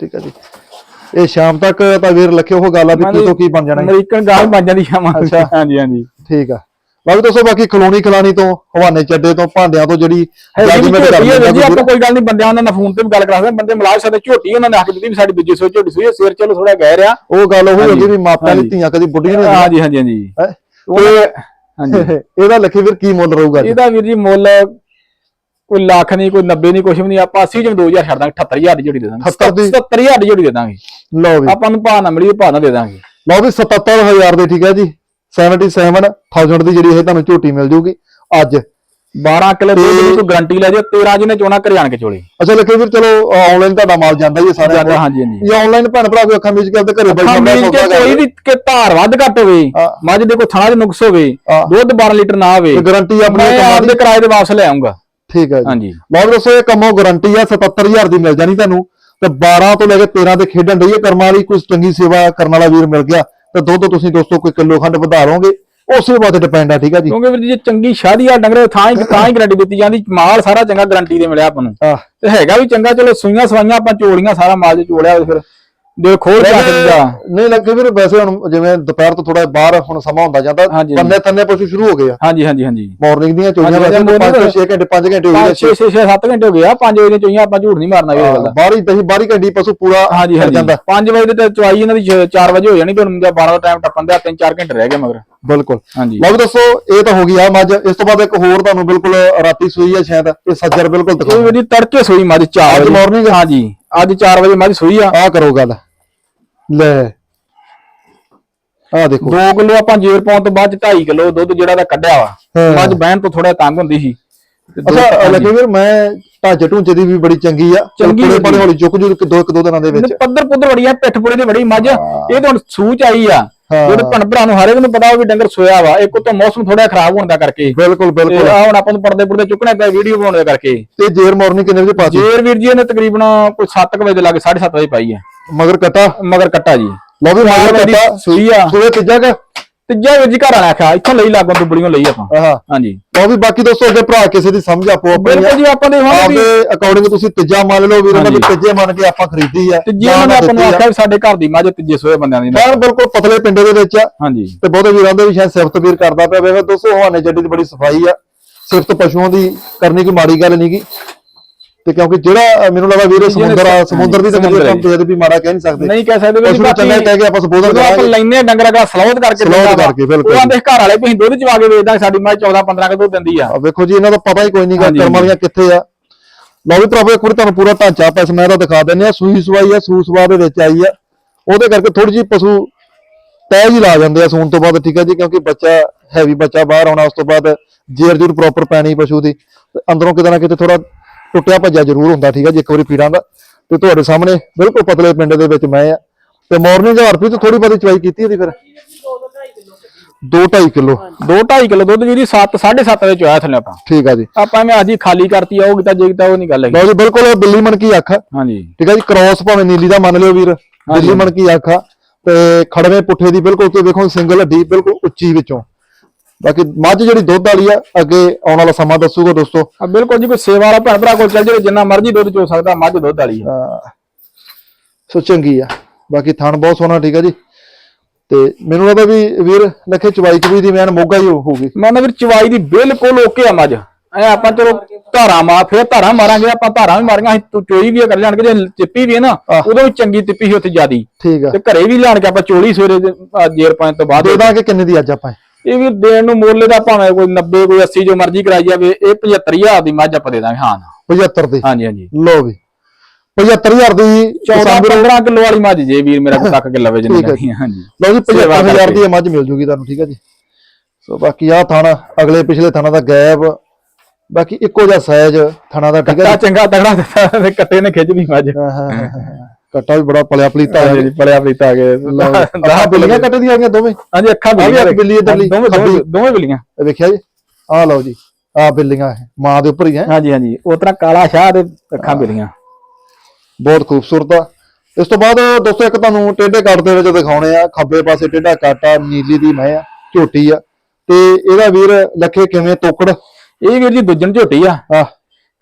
ਠੀਕ ਆ ਜੀ। ਇਹ ਸ਼ਾਮ ਤੱਕ ਤਾਂ ਵੀਰ ਲਖਿਓ ਉਹ ਗੱਲ ਆ ਵੀ ਕੀ ਤੋਂ ਕੀ ਬਣ ਜਾਣਾ। ਅਮਰੀਕਨ ਗਾਲ ਬਣ ਜਾਂਦੀ ਸ਼ਾਮਾਂ ਨੂੰ। ਅੱਛਾ। ਹਾਂਜੀ ਹਾਂਜੀ ਠੀਕ ਆ ਬਾਕੀ ਦੱਸੋ ਬਾਕੀ ਖਲੋਣੀ ਖਲਾਣੀ ਤੋਂ ਹਵਾਨੇ ਚੱਡੇ ਤੋਂ ਭਾਂਡਿਆਂ ਤੋਂ ਜਿਹੜੀ judgment ਕਰ ਜੀ ਲੈਂਦਾ ਆਪਾਂ ਕੋਈ ਗੱਲ ਨਹੀਂ ਬੰਦਿਆਂ ਉਹਨਾਂ ਨਾਲ ਫੋਨ ਤੇ ਵੀ ਗੱਲ ਕਰਾ ਸਕਦੇ ਬੰਦੇ ਮਿਲਾ ਸਕਦੇ ਝੋਟੀ ਉਹਨਾਂ ਨੇ ਹੱਕ ਦਿੱਤੀ ਵੀ ਸਾਡੀ ਦੂਜੀ ਸੋਚ ਝੋਟੀ ਸੋਈ ਸਿਰ ਚਲੋ ਥੋੜਾ ਗਹਿ ਰਿਆ ਉਹ ਗੱਲ ਉਹ ਹੋ ਗਈ ਵੀ ਮਾਪਿਆਂ ਦੀ ਹਾਂਜੀ। ਧੀਆਂ ਕਦੀ ਬੁੱਢੀਆਂ ਨਹੀਂ ਹਾਂਜੀ ਹਾਂਜੀ ਹਾਂਜੀ ਹੈਂ? ਇਹਦਾ ਲੱਖੀ ਵੀਰ ਕੀ ਮੁੱਲ ਰਹੂਗਾ ਜੀ ਇਹਦਾ ਵੀਰ ਜੀ ਮੁੱਲ ਕੋਈ ਲੱਖ ਨਹੀਂ ਕੋਈ 90 ਨਹੀਂ ਕੁਛ ਵੀ ਨਹੀਂ ਆਪਾਂ 80 ਜਿਵੇਂ 2000 ਛੱਡ ਦਾਂਗੇ 78000 ਦੀ ਜੋੜੀ ਦੇ ਦਾਂਗੇ 78 ਦੀ? 77000 ਦੀ ਜੋੜੀ ਦੇ ਦਾਂਗੇ। ਲਓ ਵੀ ਆਪਾਂ ਨੂੰ ਭਾਅ ਨਾ ਮਿਲੀ ਭਾਅ ਨਾ ਦੇ ਦਾਂਗੇ। ਲਓ ਵੀ 77000 ਦੇ ਠੀਕ ਹੈ ਜੀ। 77000 ਦੀ ਜਿਹੜੀ ਇਹ ਤੁਹਾਨੂੰ ਝੋਟੀ ਮਿਲ ਜੂਗੀ ਅੱਜ। 12 ਕਿਲੋ ਦੁੱਧ ਦੀ ਕੋਈ ਗਾਰੰਟੀ ਲੈ ਜੇ 13 ਜਿਹਨੇ ਚੋਣਾ ਆਣ ਕੇ ਚੋਲੇ। ਅੱਛਾ ਲੱਖੀ ਵੀਰ ਚਲੋ ਆਨਲਾਈਨ ਤੁਹਾਡਾ ਮਾਲ ਜਾਂਦਾ ਹੈ ਸਾਰਿਆਂ ਜਾਂਦਾ ਕੋਲ। ਹਾਂਜੀ ਹਾਂਜੀ। ਇਹ ਆਨਲਾਈਨ ਭੈਣ ਭਰਾ ਕੋਈ ਅੱਖਾਂ ਮੀਚ ਕੇ ਆਪਦੇ ਘਰੇ ਬੈਠਾ ਮੈਂ ਚ ਕੋਈ ਵੀ ਕਿ ਧਾਰ ਵੱਧ ਘੱਟ ਹੋਵੇ। ਮੱਝ ਦੇ ਕੋਈ ਥਣਾ ਦੇ ਨੁਕਸ ਹੋਵੇ। ਦੁੱਧ 12 ਲੀਟਰ ਨਾ ਹੋਵੇ ਤੇ ਗਾਰੰਟੀ ਆਪਣੀ ਆਪਦੇ ਕਿਰਾਏ ਦੇ ਵਾਪਸ ਲੈ ਆਉਂਗਾ ਠੀਕ ਹੈ ਜੀ। ਹਾਂਜੀ। ਦੱਸੋ ਇਹ ਕੰਮੋਂ ਗਾਰੰਟੀ ਆ 77000 ਦੀ ਮਿਲ ਜਾਣੀ ਤੁਹਾਨੂੰ ਤੇ 12 ਤੋਂ ਲੈ ਕੇ 13 ਦੇ ਖੇਡਣ ਡਈ ਹੈ ਕਰਮਾਂ ਵਾਲੀ ਕੋਈ ਚੰਗੀ ਸੇਵਾ ਕਰਨ ਵਾਲਾ ਵੀਰ ਮਿਲ ਗਿਆ ਤੇ ਦੁੱਧ ਤੁਸੀਂ ਦੋਸਤੋ ਕੋਈ ਕਿਲੋ ਖੰਡ ਵਧਾ ਲਓਗੇ ਉਸੇ ਬਾਤ ਡਿਪੈਂਡ ਆ ਠੀਕ ਆ ਜੀ। ਕਿਉਂਕਿ ਵੀਰ ਜੀ ਜੇ ਚੰਗੀ ਸ਼ਾਦੀ ਆ ਡੰਗਰੇ ਥਾਂ ਹੀ ਤਾਂ ਹੀ ਗਾਰੰਟੀ ਦਿੱਤੀ ਜਾਂਦੀ ਮਾਲ ਸਾਰਾ ਚੰਗਾ ਗਾਰੰਟੀ ਦੇ ਮਿਲਿਆ ਆਪਾਂ ਨੂੰ। ਆਹ। ਤੇ ਹੈਗਾ ਵੀ ਚੰਗਾ ਚਲੋ ਸੂਈਆਂ ਸਵਾਈਆਂ ਆਪਾਂ ਚੋਲੀਆਂ ਸਾਰਾ ਮਾਲ ਚੋਲਿਆ ਫਿਰ। ਦੇ ਖੋਲ ਕੇ ਆਖਿਆ ਨਹੀਂ ਲੱਗੇ ਵੀਰ ਵੈਸੇ ਹੁਣ ਜਿਵੇਂ ਦੁਪਹਿਰ ਤੋਂ ਥੋੜਾ ਬਾਹਰ ਹੁਣ ਸਮਾਂ ਹੁੰਦਾ ਜਾਂਦਾ। ਬੰਨੇ ਤੰਨੇ ਪਸ਼ੂ ਸ਼ੁਰੂ ਹੋ ਗਏ ਆ। ਹਾਂਜੀ ਹਾਂਜੀ ਹਾਂਜੀ। ਮਾਰਨਿੰਗ ਦੀਆਂ ਚੋਈਆਂ ਵੈਸੇ morning 5 6 ਘੰਟੇ 5 ਘੰਟੇ ਹੋ ਗਏ 6 6 6 7 ਘੰਟੇ ਹੋ ਗਏ ਆ 5 ਵਜੇ ਦੀਆਂ ਚੋਈਆਂ ਆਪਾਂ ਝੂਠ ਨਹੀਂ ਮਾਰਨਾ ਇਹ ਗੱਲ ਦਾ। ਬਾਹਰ ਹੀ ਦਹੀਂ ਬਾਹਰ ਹੀ ਘੰਟੀ ਪਸ਼ੂ ਪੂਰਾ ਹਾਂਜੀ ਹਾਂਜੀ। ਜਾਂਦਾ। 5 ਵਜੇ ਤੇ ਚਵਾਈ ਇਹਨਾਂ ਦੀ 4 ਵਜੇ ਹੋ ਜਾਣੀ ਤੇ ਹੁਣ 12 ਦਾ ਟਾਈਮ ਟੱਪਣ ਦੇ 3-4 ਘੰਟੇ ਰਹਿ ਗਏ ਮਗਰ। ਬਿਲਕੁਲ। ਹਾਂਜੀ। ਲਓ ਦੱਸੋ ਇਹ ਤਾਂ ਹੋ ਗਈ ਆ ਮੱਝ। ਇਸ ਤੋਂ ਬਾਅਦ ਇੱਕ ਹੋਰ ਤੁਹਾਨੂੰ ਬਿਲਕੁਲ ਰਾਤੀ ਸੂਈ ਆ ਸ਼ਾਇਦ ਇਹ ਸੱਜਰ ਬਿਲਕੁਲ ਇਹ ਦਿਖਾਓ ਵੀ ਤੜਕੇ ਸੋਈ ਮੱਝ 4 ਅੱਜ ਵਜੇ। morning? ਹਾਂਜੀ ਅੱਜ 4 ਵਜੇ ਮੱਝ ਸੋਈ ਆ। ਆ ਕਰੋ ਗੱਲ। ਲੈ। ਆ ਦੇਖੋ। 2 ਕਿਲੋ ਆਪਾਂ ਜੇਰ ਪਾਉਣ ਤੋਂ ਬਾਅਦ 2.5 ਕਿਲੋ ਦੁੱਧ ਜਿਹੜਾ ਦਾ ਕੱਢਿਆ ਵਾ। ਮੱਝ ਬਹਿਣ ਤੋਂ ਥੋੜਾ ਤੰਗ ਹੁੰਦੀ ਸੀ। ਅੱਛਾ। ਲੱਗੇ ਵੀਰ ਮੈਂ ਢਾਂਚੇ ਢੂੰਚੇ ਦੀ ਵੀ ਬੜੀ ਚੰਗੀ ਆ। ਚੰਗੀ। ਬੜੀ ਹੌਲੀ ਚੁੱਕ ਜੂ ਕਿ ਦੋ ਇੱਕ ਦੋ ਦਿਨਾਂ ਦੇ ਵਿੱਚ। ਪੱਧਰ ਪੁੱਧਰ ਬੜੀ ਆ ਪਿੱਠ ਪੁੜੇ ਦੀ ਬੜੀ ਮੱਝ। ਇਹ ਤਾਂ ਹੁਣ ਸੂਚ ਆਈ ਆ। ਜਿਹੜੇ ਭਣ ਭਰਾ ਨੂੰ ਹਰੇਕ ਨੂੰ ਪਤਾ ਵੀ ਡੰਗਰ ਸੋਇਆ ਵਾ ਇੱਕ ਤੋਂ ਮੌਸਮ ਥੋੜਾ ਖਰਾਬ ਹੋਣ ਦਾ ਕਰਕੇ। ਬਿਲਕੁਲ ਬਿਲਕੁਲ। ਆ ਹੁਣ ਆਪਾਂ ਨੂੰ ਪਰਦੇ ਪੁਰਦੇ ਚੁੱਕਣੇ ਪਏ ਵੀਡੀਓ ਬਣਾਉਣ ਦਾ ਕਰਕੇ। ਤੇ ਜੇਰ ਮਾਰਨਿੰਗ ਕਿੰਨੇ ਵਜੇ ਪਾਤੀ ਜੇਰ ਵੀਰ ਜੀ ਨੇ ਤਕਰੀਬਨ ਕੋਈ 7 ਵਜੇ ਲੱਗੇ 7:30 ਵਜੇ ਪਾਈ ਆ। ਮਗਰ ਕਟਾ? ਮਗਰ ਕੱਟਾ ਜੀ। ਲਓ ਵੀ ਮਗਰ ਦੀ ਕਟਾ। ਸੂਈ ਆ। ਸੂਏ ਤੀਜਾ ਕ? ਤੀਜਾ ਵੀਰ ਜੀ ਘਰ ਵਾਲਾ ਆਖਿਆ ਇੱਥੋਂ ਲਈ ਲਾਗੋਂ ਦੁਬੜੀਆਂ ਲਈ ਆਪਾਂ। ਆਹਾ। ਹਾਂਜੀ। ਲਓ ਵੀ ਬਾਕੀ ਦੋਸਤੋ ਅੱਗੇ ਭਰਾ ਕਿਸੇ ਦੀ ਸਮਝ ਆਪੋ ਆਪਣੀ ਬਿਲਕੁਲ ਜੀ ਆਪਾਂ ਦੇ ਹਾਂ ਵੀ। ਆਪਦੇ ਅਕੋਰਡਿੰਗ ਤੁਸੀਂ ਤੀਜਾ ਮੰਨ ਲਓ ਵੀਰਾਂ ਨੇ ਵੀ ਹਾਂਜੀ। ਤੀਜੇ ਮੰਨ ਕੇ ਆਪਾਂ ਖਰੀਦੀ ਆ। ਤੀਜੇ ਉਹਨਾਂ ਨੇ ਆਪਾਂ ਨੂੰ ਆਖਿਆ ਵੀ ਸਾਡੇ ਘਰ ਦੀ ਮੱਝ ਤੀਜੇ ਸੋਏ ਬੰਦਿਆਂ ਦੀ ਨਾ। ਬਿਲਕੁਲ ਪਤਲੇ ਪਿੰਡੇ ਦੇ ਵਿੱਚ ਆ। ਹਾਂਜੀ। ਤੇ ਬਹੁਤੇ ਵੀਰਾਂ ਦੇ ਵੀ ਸ਼ਾਇਦ ਸਿਫਤ ਵੀਰ ਕਰਦਾ ਪਿਆ ਵੇਖੋ ਦੋਸਤੋ ਹਵਾਨੇ ਜੱਡੀ ਦੀ ਬੜੀ ਸਫ਼ਾਈ ਆ। ਸਿਫਤ ਪਸ਼ੂਆਂ ਦੀ ਕਰਨੀ ਕੋਈ ਮਾੜੀ ਗੱਲ ਨਹੀਂਗੀ ਤੇ ਕਿਉਂਕਿ ਜਿਹੜਾ ਮੈਨੂੰ ਲੱਗਦਾ ਵੀਰੇ ਸਮੁੰਦਰ ਆ ਸਮੁੰਦਰ ਦੀ ਤਾਂ ਸਮੁੰਦਰ ਕੰਮ ਤੇ ਵੀ ਮਾੜਾ ਕਹਿ ਨਹੀਂ ਸਕਦੇ। ਨਹੀਂ ਕਹਿ ਸਕਦੇ ਵੀ ਨੂੰ ਚੰਗਾ ਕਹਿ ਕੇ ਆਪਾਂ ਸੰਬੋਧਨ ਜਦੋਂ ਆਪਾਂ ਕਰਾਂਗੇ। ਲੈਨੇ ਡੰਗਰਾਂ ਦਾ ਸਲੌਤ ਕਰਕੇ ਵਾ। ਕਰਕੇ, ਬਿਲਕੁਲ। ਉਹ ਆਂਦੇ ਘਰ ਵਾਲੇ ਅਸੀਂ ਦੁੱਧ ਚਵਾ ਕੇ ਵੇਚਦਾ ਸਾਡੀ ਮੱਝ 14 15 ਕਿਲੋ ਦਿੰਦੀ ਆ। ਆ ਵੇਖੋ ਜੀ ਇਹਨਾਂ ਦਾ ਪਤਾ ਹੀ ਕੋਈ ਨਹੀਂ ਗਾ ਕਰਮ ਵਾਲੀਆਂ ਕਿੱਥੇ ਆ। ਲਓ ਵੀ ਭਰਾਵੋ ਇੱਕ ਵਾਰੀ ਤੁਹਾਨੂੰ ਪੂਰਾ ਢਾਂਚਾ ਆਪਾਂ ਇਸ ਮੈਂ ਦਾ ਦਿਖਾ ਦਿੰਦੇ ਆ ਸੂਈ ਸਵਾਈ ਆ ਸੂ ਸਵਾ ਦੇ ਵਿੱਚ ਆਈ ਆ। ਉਹਦੇ ਕਰਕੇ ਥੋੜੀ ਜਿਹੀ ਪਸ਼ੂ ਤੈਅ ਹੀ ਲਾ ਜਾਂਦੇ ਆ ਸੂਣ ਤੋਂ ਬਾਅਦ ਠੀਕ ਹੈ ਜੀ ਕਿਉਂਕਿ ਬੱਚਾ ਹੈਵੀ ਬੱਚਾ ਬਾਹਰ ਆਉਣਾ ਉਸ ਤੋਂ ਬਾਅਦ ਜੇਰ ਜੂਰ ਪ੍ਰੋਪਰ ਪੈਣੀ ਪਸ਼ੂ ਦੀ। ਅੰਦਰੋਂ ਕਿਤੇ ਨਾ ਕਿਤੇ ਥੋੜਾ ਟੁੱਟਿਆ ਭੱਜਿਆ ਜ਼ਰੂਰ ਹੁੰਦਾ ਠੀਕ ਹੈ ਜੀ ਇੱਕ ਵਾਰੀ ਪੀੜਾਂ ਦਾ। ਤੇ ਤੁਹਾਡੇ ਸਾਹਮਣੇ ਬਿਲਕੁਲ ਪਤਲੇ ਪਿੰਡ ਦੇ ਵਿੱਚ ਮੈਂ ਆ। ਤੇ ਮਾਰਨਿੰਗ ਹਜ਼ਾਰ ਰੁਪਏ ਤੋਂ ਥੋੜੀ ਬਹੁਤੀ ਚਵਾਈ ਕੀਤੀ ਇਹਦੀ ਫਿਰ? 2.5 ਕਿਲੋ। 2.5 ਕਿਲੋ ਦੁੱਧ ਵੀਰ ਜੀ 7 7.5 ਵਿੱਚ ਆਇਆ ਥੱਲੇ ਆਪਾਂ। ਠੀਕ ਆ ਜੀ। ਆਪਾਂ ਮੈਂ ਅੱਜ ਹੀ ਖਾਲੀ ਕਰਤੀ ਆਉਗੀ ਤਾਂ ਜੇ ਤਾਂ ਉਹ ਨਹੀਂ ਗੱਲ ਹੈਗੀ। ਲਓ ਜੀ ਬਿਲਕੁਲ ਬਿੱਲੀ ਮਣਕੀ ਅੱਖ। ਆ। ਹਾਂਜੀ। ਠੀਕ ਹੈ ਜੀ ਕ੍ਰੋਸ ਭਾਵੇਂ ਨੀਲੀ ਦਾ ਮੰਨ ਲਿਓ ਵੀਰ ਦਿੱਲੀ ਮਣਕੀ ਅੱਖ ਆ। ਤੇ ਖੜਵੇਂ ਪੁੱਠੇ ਦੀ ਬਿਲਕੁਲ ਤੇ ਵੇਖੋ ਸਿੰਗਲ ਹੱਡੀ ਬਿਲਕੁਲ ਉੱਚੀ ਵਿੱਚੋਂ। ਬਾਕੀ ਮੱਝ ਜਿਹੜੀ ਦੁੱਧ ਵਾਲੀ ਆ ਅੱਗੇ ਆਉਣ ਵਾਲਾ ਸਮਾਂ ਦੱਸੂਗਾ ਦੋਸਤੋ। ਆ ਬਿਲਕੁਲ ਜੀ ਕੋਈ ਸੇਵਾ ਵਾਲਾ ਭੈਣ ਭਰਾ ਕੋਲ ਚੱਲ ਜਾਵੇ ਜਿੰਨਾ ਮਰਜ਼ੀ ਦੁੱਧ ਚੋ ਸਕਦਾ ਮੱਝ ਦੁੱਧ ਵਾਲੀ ਆ। ਸੋ ਚੰਗੀ ਆ। ਬਾਕੀ ਥਣ ਬਹੁਤ ਸੋਹਣਾ ਠੀਕ ਆ ਜੀ। ਤੇ ਮੈਨੂੰ ਲੱਗਦਾ ਵੀ ਵੀਰ ਲੱਖੇ ਚਵਾਈ ਚਵੀ ਦੀ ਮੈਨ ਮੋਗਾ ਹੀ ਹੋਊਗੀ। ਮੈਂ ਨਾ ਵੀਰ ਚਵਾਈ ਦੀ ਬਿਲਕੁਲ ਓਕੇ ਆ ਮੱਝ। ਐ ਆਪਾਂ ਚਲੋ ਧਾਰਾ ਮਾਰ ਫੇਰ ਧਾਰਾ ਮਾਰਾਂਗੇ ਆਪਾਂ ਧਾਰਾਂ ਵੀ ਮਾਰਾਂਗੇ ਅਸੀਂ ਤੂੰ ਚੋਈ ਵੀ ਕਰ ਲੈਣਗੇ ਜੇ ਚਿੱਪੀ ਵੀ ਹੈ ਨਾ। ਉਦੋਂ ਵੀ ਚੰਗੀ ਤਿੱਪੀ ਸੀ ਉੱਥੇ ਜਿਆਦੀ। ਠੀਕ ਆ। ਤੇ ਘਰੇ ਵੀ ਲਿਆਣ ਕੇ ਆਪਾਂ ਚੋਲੀ ਸਵੇਰੇ ਜੇਰ ਪਾਣ ਤੋਂ ਬਾਅਦ। ਦੇ ਦਾਂਗੇ ਕਿੰਨੇ ਦੀ ਅੱਜ ਆਪਾਂ? ਇਹ ਵੀ ਦੇਣ ਨੂੰ ਮੁੱਲ ਦਾ ਭਾਵੇਂ ਕੋਈ 90 ਕੋਈ 80 ਜੋ ਮਰਜ਼ੀ ਕਰਾਈ ਜਾਵੇ ਇਹ 75000 ਦੀ ਮੱਝ ਆਪਾਂ ਦੇ ਦਾਂਗੇ ਹਾਂ 75 ਦੀ? ਹਾਂਜੀ ਹਾਂਜੀ। ਲਓ ਵੀ। 75000 ਦੀ 14 15 ਕਿਲੋ ਵਾਲੀ ਮੱਝ ਜੇ ਵੀਰ ਮੇਰਾ ਕੋਈ ਤੱਕ ਕੇ ਲਵੇ ਜਿੰਨੀ ਲੈਣੀ ਹਾਂਜੀ। ਲਓ ਜੀ ਸੇਵਾ 75000 ਦੀ ਮੱਝ ਮਿਲ ਜੂਗੀ ਤੁਹਾਨੂੰ ਠੀਕ ਹੈ ਜੀ। ਸੋ ਬਾਕੀ ਆਹ ਥਾਣਾ ਅਗਲੇ ਪਿਛਲੇ ਥਾਣਾ ਦਾ ਗੈਪ ਬਾਕੀ ਇੱਕੋ ਜਿਹਾ ਸਾਈਜ਼ ਥਾਣਾ ਦਾ ਠੀਕ ਹੈ ਚੰਗਾ ਤਗੜਾ ਦਿੱਤਾ ਕੱਟੇ ਨੇ ਖਿੱਚ ਲਈ ਮੱਝ। ਹਾਂ। ਕੱਟਾ ਵੀ ਬੜਾ ਪਲਿਆ ਪਲੀਤਾ ਹੈ ਹਾਂਜੀ। ਪੜਿਆ ਪੀਤਾ ਆ ਗਏ ਬਿੱਲੀਆਂ ਕੱਟ ਦੀਆਂ ਆ ਗਈਆਂ ਦੋਵੇਂ। ਹਾਂਜੀ ਅੱਖਾਂ ਬਿੱਲੀਆਂ ਇੱਕ ਬਿੱਲੀ ਇੱਧਰਲੀ, ਦੋਵੇਂ ਦੋਵੇਂ। ਦੋਵੇਂ ਬਿੱਲੀਆਂ। ਇਹ ਵੇਖਿਆ ਜੀ? ਆਹ ਲਓ ਜੀ ਆਹ ਬਿੱਲੀਆਂ ਮਾਂ ਦੇ ਉੱਪਰ ਹੀ ਹੈ। ਹਾਂਜੀ ਹਾਂਜੀ। ਉਹ ਤਰ੍ਹਾਂ ਕਾਲਾ ਸ਼ਾਹ ਦੇ ਅੱਖਾਂ ਬਿੱਲੀਆਂ। ਬਹੁਤ ਖੂਬਸੂਰਤ ਆ। ਇਸ ਤੋਂ ਬਾਅਦ ਦੋਸਤੋ ਇੱਕ ਤੁਹਾਨੂੰ ਟੇਢੇ ਕੱਟ ਦੇ ਵਿੱਚ ਦਿਖਾਉਣੇ ਆ। ਖੱਬੇ ਪਾਸੇ ਟੇਢਾ ਕੱਟ ਆ ਨੀਲੀ ਦੀ ਮੈਂ ਆ ਝੋਟੀ ਆ। ਤੇ ਇਹਦਾ ਵੀਰ ਲੱਖੇ ਕਿਵੇਂ ਤੋਕੜ? ਇਹ ਵੀਰ ਜੀ ਦੁੱਜਣ ਝੋਟੀ ਆ। ਆ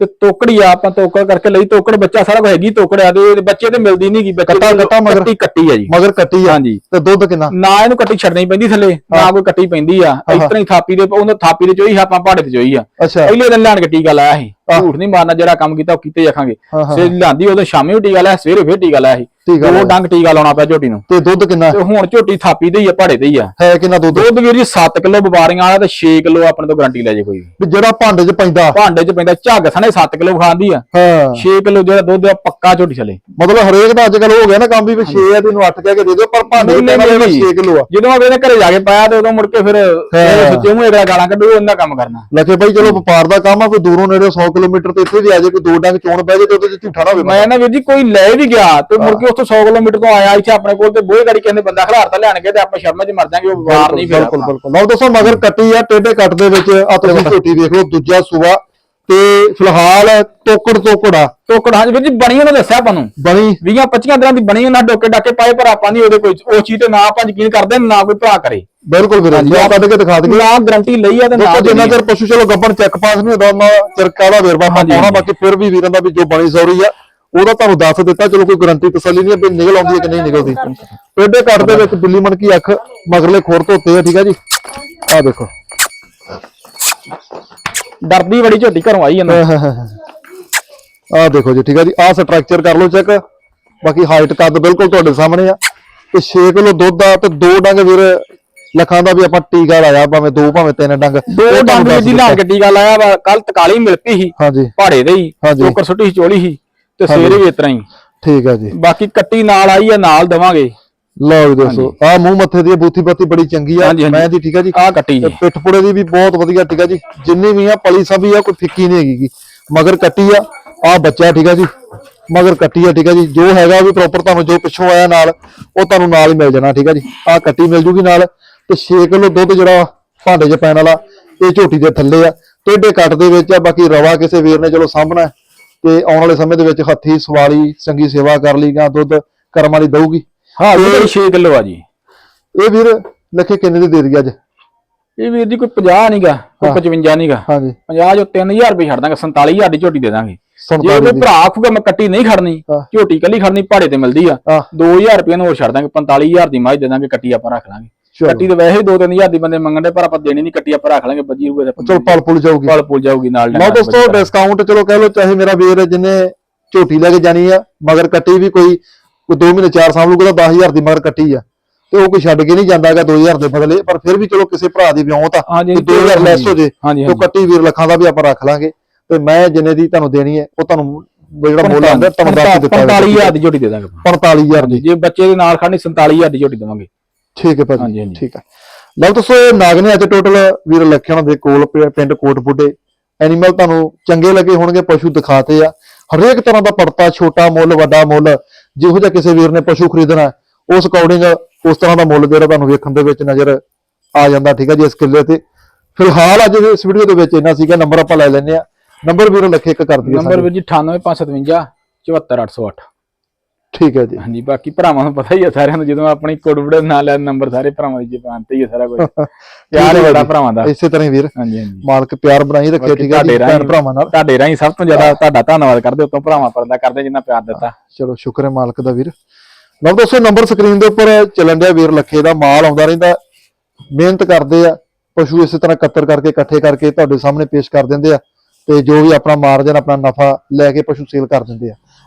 ਤੇ ਤੋਕੜੀ ਆਪਾਂ ਤੋਕੜ ਕਰਕੇ ਲਈ ਤੋਕੜ ਬੱਚਾ ਸਾਰਾ ਕੁਝ ਹੈਗੀ ਤੋਕੜ ਆ ਤੇ ਬੱਚੇ ਤੇ ਮਿਲਦੀ ਨਹੀਂਗੀ ਬੱਚੇ ਕੱਟਾ- ਕੱਟਾ ਮਗਰ। ਕੱਟੀ ਕੱਟੀ ਆ ਜੀ। ਮਗਰ ਕੱਟੀ ਆ? ਹਾਂਜੀ। ਤੇ ਦੁੱਧ ਕਿੰਨਾ? ਨਾ ਇਹਨੂੰ ਕੱਟੀ ਛੱਡਣੀ ਪੈਂਦੀ ਥੱਲੇ ਨਾ ਕੋਈ ਕੱਟੀ ਪੈਂਦੀ ਆ। ਇਸ ਤਰ੍ਹਾਂ ਹੀ ਥਾਪੀ ਦੇ ਉਹਨੇ ਥਾਪੀ ਦੇ ਚੋਈ ਆਪਾਂ ਪਹਾੜੇ ਤੇ ਚੋਈ ਆ। ਅੱਛਾ। ਪਹਿਲੇ ਦਿਨ ਲੈਣ ਕੇ ਟੀਕਾ ਲਾਇਆ ਸੀ। ਝੂਠ ਨਹੀਂ ਮਾਰਨਾ ਜਿਹੜਾ ਕੰਮ ਕੀਤਾ ਉਹ ਕੀਤੇ ਜਾਖਾਂਗੇ। ਸਵੇਰ ਲਿਆਂਦੀ ਉਦੋਂ ਸ਼ਾਮੇ ਵੀ ਟੀਕਾ ਲਾਇਆ ਸਵੇਰੇ ਫੇਰ ਟੀਕਾ ਲਾਇਆ ਸੀ। ਲਾਇਆ। ਡੰਗ ਟੀਕਾ ਲਾਉਣਾ ਪਿਆ ਝੋਟੀ ਨੂੰ। ਤੇ ਦੁੱਧ ਕਿੰਨਾ? ਤੇ ਹੁਣ ਝੋਟੀ ਥਾਪੀ ਦੇ ਹੀ ਆ ਪਹਾੜੇ ਤੇ ਹੀ ਆ। ਹੈ ਕਿੰਨਾ ਦੁੱਧ? ਦੁੱਧ ਵੀਰ ਜੀ 7 ਕਿਲੋ ਬਿਮਾਰੀਆਂ ਵਾਲਾ ਤੇ 6 ਕਿਲੋ ਆਪਣੇ ਤੋਂ ਗਾਰੰਟੀ ਲੈ ਜੇ ਕੋਈ। ਵੀ। ਜਿਹੜਾ ਭਾਂਡੇ 'ਚ ਪੈਂਦਾ। ਭਾਂਡੇ 'ਚ ਪੈਂਦਾ ਝੱਗ ਸਣੇ 7 ਕਿਲੋ ਖਾਂਦੀ ਆ। ਹਾਂ। 6 ਕਿਲੋ ਜਿਹੜਾ ਦੁੱਧ ਆ ਪੱਕਾ ਝੋਟੀ ਚਲੇ ਮਤਲਬ ਹਰੇਕ ਦਾ ਅੱਜ ਕੱਲ ਹੋ ਗਿਆ ਨਾ ਕੰਮ ਵੀ 6 ਆ ਤੈਨੂੰ 8 ਕਹਿ ਕੇ ਦੇ ਦਿਓ ਪਰ ਭਾਂਡੇ 'ਚ ਨਹੀਂ, ਪੈਣਾ ਨਹੀਂ, 6 ਕਿਲੋ ਆ। ਜਦੋਂ ਅਗਲੇ ਨੇ ਘਰੇ ਜਾ ਕੇ ਪਾਇਆ ਤੇ ਉਦੋਂ ਮੁੜ ਕੇ ਫਿਰ ਇਹ ਸੱਚੇ ਮੂੰਹ ਅਗਲਾ ਗਾਲਾਂ ਕੱਢੂ ਉਹਨਾਂ ਕੰਮ ਕਰਨਾ। ਲੱਖੇ ਭਾਈ ਚਲੋ ਵਪਾਰ ਦਾ ਕੰਮ ਆ ਕੋਈ ਦੂਰੋਂ ਨੇੜੇ 100 ਕਿਲੋਮੀਟਰ ਤੇ ਇੱਥੇ ਵੀ ਆ ਜਾਏ ਕੋਈ ਦੋ ਡੰਗ ਚੋਣ ਪੈ ਜਾਏ ਤੇ ਉਹਦੇ 'ਚ ਝੂਠਾ ਨਾ ਹੋਵੇ ਮੈਂ ਨਾ ਵੀਰ ਜੀ ਕੋਈ ਲੈ ਵੀ ਗਿਆ ਤੇ ਮੁੜ ਕੇ ਉੱਥੋਂ 100 ਕਿਲੋਮੀਟਰ ਤੋਂ ਆਇਆ ਇੱਥੇ ਆਪਣੇ ਕੋਲ ਤੇ ਬੋਏ ਗਾੜੀ ਕਹਿੰਦੇ ਬੰਦਾ ਖਲਾਰ ਤਾਂ ਲੈਣ ਕੇ ਤੇ ਆਪਾਂ ਸ਼ਰਮਾ 'ਚ ਮਰ ਜਾਾਂਗੇ ਉਹ ਵਾਰ ਨਹੀਂ ਫਿਰ ਬਿਲਕੁਲ ਬਿਲਕੁਲ। ਲਓ ਦੋਸਤੋ ਮਗਰ ਕੱਟੀ ਆ ਟੇਢੇ ਕੱਟ ਦੇ ਵਿੱਚ ਆ ਤੁਸੀਂ ਝੋਟੀ ਵੇਖ ਲਓ ਦੂਜਾ ਸੂਆ। ਤੇ ਫਿਲਹਾਲ ਟੋਕੜ ਟੋਕੜਾ ਟੋਕੜ ਹਾਂ ਵੀਰ ਜੀ ਬਣੀ ਉਹਨੇ ਦੱਸਿਆ ਆਪਾਂ ਨੂੰ। ਬਣੀ। 20 25 ਦਿਨਾਂ ਦੀ ਬਣੀ ਉਹਨਾਂ ਡੋਕੇ ਡਾਕੇ ਪਾਏ ਪਰ ਆਪਾਂ ਨਹੀਂ ਉਹਦੇ ਕੋਈ ਉਹ ਚੀਜ਼ ਤੇ ਨਾ ਆਪਾਂ ਯਕੀਨ ਕਰਦੇ ਨਾ ਕੋਈ ਭਰਾ ਕਰੇ। ਬਿਲਕੁਲ ਵੀਰੇ ਜੀ ਆ ਕੱਢ ਕੇ ਦਿਖਾ ਦਈਏ। ਨਾ ਗਰੰਟੀ ਲਈ ਆ ਤੇ ਨਾ ਜਿੰਨਾ। ਚਿਰ ਪਸ਼ੂ ਚਲੋ ਗੱਬਣ ਚੈੱਕ ਪਾਸ ਨਹੀਂ ਹੁੰਦਾ ਉਹਨਾਂ ਚਿਰ ਕਾਹਦਾ ਵੇਰਵਾ ਹਾਂਜੀ, ਪਾਉਣਾ ਹਾਂਜੀ। ਬਾਕੀ ਫਿਰ ਵੀ ਵੀਰਾਂ ਦਾ ਵੀ ਜੋ ਬਣੀ ਸੌਰੀ ਆ ਉਹਦਾ ਤੁਹਾਨੂੰ ਦੱਸ ਦਿੱਤਾ ਚਲੋ ਕੋਈ ਗਾਰੰਟੀ ਤਸੱਲੀ ਨਹੀਂ ਵੀ ਨਿਕਲ ਆਉਂਦੀ ਹੈ ਕਿ ਨਹੀਂ ਨਿਕਲਦੀ। ਪੇਡੇ ਕੱਟ ਦੇ ਵਿੱਚ ਬਿੱਲੀ ਮਣਕੀ ਅੱਖ ਮਗਰਲੇ ਖੋਰ ਧੋਤੇ ਆ ਠੀਕ ਆ ਜੀ? ਆ ਦੇਖੋ। ਡਰਦੀ ਬੜੀ ਝੋਟੀ ਘਰੋਂ ਆਈ ਜਾਂਦਾ ਆ ਦੇਖੋ ਜੀ ਠੀਕ ਆ ਜੀ। ਆ ਸਟਰਕਚਰ ਕਰ ਲਓ ਚੈੱਕ ਬਾਕੀ ਹਾਈਟ ਕੱਦ ਬਿਲਕੁਲ ਤੁਹਾਡੇ ਸਾਹਮਣੇ ਆ। ਤੇ 6 ਕਿਲੋ ਦੁੱਧ ਆ ਤੇ ਦੋ ਡੰਗ ਵੀਰ ਲੱਖਾਂ ਦਾ ਵੀ ਆਪਾਂ ਟੀਕਾ ਲਾਇਆ ਭਾਵੇਂ ਦੋ ਭਾਵੇਂ ਤਿੰਨ ਡੰਗ। ਦੋ ਡੰਗ ਜੀ। ਲਾਣ ਗੱਡੀ ਗਾ ਲਾਇਆ ਵਾ ਕੱਲ ਤਕਾਲੀ ਮਿਲ ਪਈ ਸੀ। ਹਾਂਜੀ। ਪਹਾੜੇ ਦੇ ਹੀ ਹਾਂਜੀ। ਟੋਕਰ ਸੁੱਟੀ ਸੀ ਚੋਲੀ ਸੀ ਤੇ ਸਵੇਰੇ ਵੀ ਇਤਰਾ ਹੀ। ਠੀਕ ਆ ਜੀ। ਬਾਕੀ ਕੱਟੀ ਨਾਲ ਆਈ ਆ ਨਾਲ ਦਵਾਂਗੇ। ਲਓ ਜੀ ਦੋਸਤੋ ਆ ਮੂੰਹ ਮੱਥੇ ਦੀ ਬੂਥੀ ਬੱਤੀ ਬੜੀ ਚੰਗੀ ਆ। ਮੈਂ ਦੀ ਠੀਕ ਆ ਜੀ। ਆ ਕੱਟੀ ਜੀ। ਪਿੱਠ ਪੁੜੇ ਦੀ ਵੀ ਬਹੁਤ ਵਧੀਆ ਠੀਕ ਆ ਜੀ। ਜਿੰਨੀ ਵੀ ਆ ਪਲੀ ਸਭੀ ਆ ਕੋਈ ਫਿੱਕੀ ਨਹੀਂ ਹੈਗੀ। ਮਗਰ ਕੱਟੀ ਆ ਆ ਬੱਚਾ ਠੀਕ ਆ ਜੀ। ਮਗਰ ਕੱਟੀ ਆ ਠੀਕ ਆ ਜੀ। ਜੋ ਹੈਗਾ ਵੀ ਪ੍ਰੋਪਰ ਤੁਹਾਨੂੰ ਜੋ ਪਿੱਛੋਂ ਆਇਆ ਨਾਲ ਉਹ ਤੁਹਾਨੂੰ ਨਾਲ ਹੀ ਮਿਲ ਜਾਣਾ ਠੀਕ ਆ ਜੀ। ਆ ਕੱਟੀ ਮਿਲ ਜੂਗੀ ਨਾਲ। ਤੇ 6 ਕਿਲੋ ਦੁੱਧ ਜਿਹੜਾ ਭਾਂਡੇ 'ਚ ਪੈਣ ਵਾਲਾ ਇਹ ਝੋਟੀ ਦੇ ਥੱਲੇ ਆ। ਟੇਢੇ ਕੱਟ ਦੇ ਵਿੱਚ ਆ ਬਾਕੀ ਰਵਾ ਕਿਸੇ ਵੀਰ ਨੇ ਚਲੋ ਹੈ। ਤੇ ਆਉਣ ਵਾਲੇ ਸਮੇਂ ਦੇ ਵਿੱਚ ਹੱਥੀ ਸਵਾਲੀ ਚੰਗੀ ਸੇਵਾ ਕਰ ਲਈ ਗਾ ਦੁੱਧ ਕਰਮ ਵਾਲੀ ਦਊਗੀ। ਹਾਂ ਇਹ 6 ਕਿਲੋ ਆ ਜੀ। ਇਹ ਵੀਰ ਲੱਖੇ ਕਿੰਨੇ ਦੀ ਦੇ ਦਈਏ ਅੱਜ? ਇਹ ਵੀਰ ਜੀ ਕੋਈ 50 ਨਹੀਂਗਾ ਕੋਈ 55 ਨਹੀਂਗਾ ਹਾਂਜੀ। 50 ਜੋ 3000 ਰੁਪਏ ਛੱਡ ਦਾਂਗੇ 47000 ਦੀ ਝੋਟੀ ਦੇ ਦਾਂਗੇ। ਜੇ 47 ਕੋਈ ਭਰਾ ਆਖੂਗਾ ਮੈਂ ਕੱਟੀ ਨਹੀਂ ਖੜਨੀ। ਝੋਟੀ ਕੱਲੀ ਖੜਨੀ ਪਹਾੜੇ ਤੇ ਮਿਲਦੀ ਆ। ਹਾਂ। 2000 ਰੁਪਏ ਨੂੰ ਹੋਰ ਛੱਡ ਦਾਂਗੇ 45000 ਦੀ ਮੱਝ ਦੇ ਦਾਂਗੇ ਕੱਟੀ ਆਪਾਂ ਰੱਖ ਲਾਂਗੇ। ਕੱਟੀ ਤੇ ਵੈਸੇ ਹੀ 2-3000 ਦੀ ਬੰਦੇ ਮੰਗਣ ਦੇ ਪਰ ਆਪਾਂ ਦੇਣੀ ਨਹੀਂ ਕੱਟੀ ਆਪਾਂ ਰੱਖ ਲਾਂਗੇ ਬੱਜੀ ਰੂਪਏ ਦੇ ਚਲ ਪਲ ਪੁਲ ਜਾਊਗੀ। ਪਲ ਪੁੱਲ ਜਾਊਗੀ ਨਾਲ ਲਓ ਦੋਸਤੋ ਡਿਸਕਾਊਂਟ ਚਲੋ ਕਹਿ ਲਓ ਚਾਹੇ ਮੇਰਾ ਵੀਰ ਜਿੰਨੇ ਝੋਟੀ ਲੈ ਕੇ ਜਾਣੀ ਆ ਮਗਰ ਕੱਟੀ ਵੀ ਕੋਈ ਕੋਈ 2 ਮਹੀਨੇ 4 ਸਾਲ ਲੂਗਾ ਤਾਂ 10000 ਦੀ ਮਗਰ ਕੱਟੀ ਆ। ਤੇ ਉਹ ਕੋਈ ਛੱਡ ਕੇ ਨਹੀਂ ਜਾਂਦਾਗਾ 2000 ਦੇ ਬਦਲੇ ਪਰ ਫਿਰ ਵੀ ਚਲੋ ਕਿਸੇ ਭਰਾ ਦੀ ਵਿਆਹ ਤਾਂ ਹਾਂਜੀ, 2000 ਲੈਸ ਹੋ ਜੇ ਹਾਂਜੀ, ਤੇ ਉਹ ਕੱਟੀ ਵੀਰ ਲੱਖਾਂ ਦਾ ਵੀ ਆਪਾਂ ਰੱਖ ਲਾਂਗੇ। ਤੇ ਮੈਂ ਜਿੰਨੇ ਦੀ ਤੁਹਾਨੂੰ ਦੇਣੀ ਹੈ ਉਹ ਤੁਹਾਨੂੰ ਜਿਹੜਾ ਮੁੱਲ ਆਉਂਦਾ ਤੁਹਾਨੂੰ ਦੱਸ ਕੇ ਦਿੱਤਾ 45000 ਦੀ ਝੋਟੀ ਦੇ ਦਾਂਗੇ ਆਪਾਂ। 45000 ਦੀ। ਜੇ ਬੱਚੇ ਦੇ ਨਾਲ ਖੜਨੀ 47000 ਦੀ ਝੋਟੀ ਦੇਵਾਂਗੇ। ਠੀਕ ਹੈ ਹਾਂਜੀ, ਭਾਜੀ ਹਾਂਜੀ। ਠੀਕ ਹੈ। ਲਓ ਦੋਸਤੋ ਇਹ ਨਾਗਨੇ ਅੱਜ ਟੋਟਲ ਵੀਰ ਲੱਖਿਆਣਾ ਦੇ ਕੋਲ ਪ- ਪਿੰਡ ਕੋਟਪੁੱਡੇ ਐਨੀਮਲ ਤੁਹਾਨੂੰ ਚੰਗੇ ਲੱਗੇ ਹੋਣਗੇ ਪਸ਼ੂ ਦਿਖਾਤੇ ਆ। ਹਰੇਕ ਤਰ੍ਹਾਂ ਦਾ ਪੜਤਾ ਛੋਟਾ ਮੁੱਲ ਵੱਡਾ ਮੁੱਲ। ਜਿਹੋ ਜਿਹਾ ਕਿਸੇ ਵੀਰ ਨੇ ਪਸ਼ੂ ਖਰੀਦਣਾ ਉਸ ਅਕੋਰਡਿੰਗ ਉਸ ਤਰ੍ਹਾਂ ਦਾ ਮੁੱਲ ਜਿਹੜਾ ਤੁਹਾਨੂੰ ਵੇਖਣ ਦੇ ਵਿੱਚ ਨਜ਼ਰ ਆ ਜਾਂਦਾ ਠੀਕ ਹੈ ਜੀ ਇਸ ਕਿੱਲੇ ਤੇ। ਫਿਲਹਾਲ ਅੱਜ ਇਸ ਵੀਡੀਓ ਦੇ ਵਿੱਚ ਇੰਨਾ ਸੀਗਾ ਨੰਬਰ ਆਪਾਂ ਲੈ ਲੈਂਦੇ ਆ ਨੰਬਰ ਵੀਰ ਲੱਖੇ ਇੱਕ ਕਰ ਦਈਏ ਨੰਬਰ। ਵੀਰ ਜੀ 98557 74808 ਠੀਕ ਹੈ ਜੀ। ਹਾਂਜੀ ਬਾਕੀ ਭਰਾਵਾਂ ਨੂੰ ਪਤਾ ਹੀ ਆ ਸਾਰਿਆਂ ਨੂੰ ਜਦੋਂ ਆਪਣੀ ਕੋਡਵੜੇ ਨਾਲ ਲੈ ਨੰਬਰ ਸਾਰੇ ਭਰਾਵਾਂ ਦੀ ਜ਼ਬਾਨ ਤੇ ਹੀ ਆ ਸਾਰਾ ਕੁਝ ਪਿਆਰ ਹੀ ਬੜਾ ਭਰਾਵਾਂ ਦਾ। ਇਸੇ ਤਰ੍ਹਾਂ ਹੀ ਵੀਰ। ਹਾਂਜੀ ਹਾਂਜੀ। ਮਾਲਕ ਪਿਆਰ ਬਣਾਈ ਰੱਖੇ ਠੀਕ ਹੈ ਜੀ ਭੈਣ ਭਰਾਵਾਂ ਨਾਲ। ਤੁਹਾਡੇ ਰਾਹੀਂ ਸਭ ਤੋਂ ਜ਼ਿਆਦਾ ਤੁਹਾਡਾ ਧੰਨਵਾਦ ਕਰਦੇ ਉਤੋਂ ਭਰਾਵਾਂ ਪਰਦਾ ਕਰਦੇ ਜਿੰਨਾ ਪਿਆਰ ਦਿੱਤਾ। ਚਲੋ ਸ਼ੁਕਰ ਹੈ ਮਾਲਕ ਦਾ ਵੀਰ। ਲਓ ਦੋਸਤੋ ਨੰਬਰ ਸਕਰੀਨ ਦੇ ਉੱਪਰ ਚੱਲਣ ਡਿਆ ਵੀਰ ਲੱਖੇ ਦਾ ਮਾਲ ਆਉਂਦਾ ਰਹਿੰਦਾ। ਮਿਹਨਤ ਕਰਦੇ ਆ ਪਸ਼ੂ ਇਸੇ ਤਰ੍ਹਾਂ ਇਕੱਤਰ ਕਰਕੇ ਇਕੱਠੇ ਕਰਕੇ ਤੁਹਾਡੇ ਸਾਹਮਣੇ ਪੇਸ਼ ਕਰ ਦਿੰਦੇ ਆ। ਤੇ ਜੋ ਵੀ ਆਪਣਾ ਮਾਰਜਨ ਆਪਣਾ ਨਫਾ ਲੈ ਕੇ ਪਸ਼ੂ ਸੇਲ ਕਰ ਦਿੰਦੇ ਆ।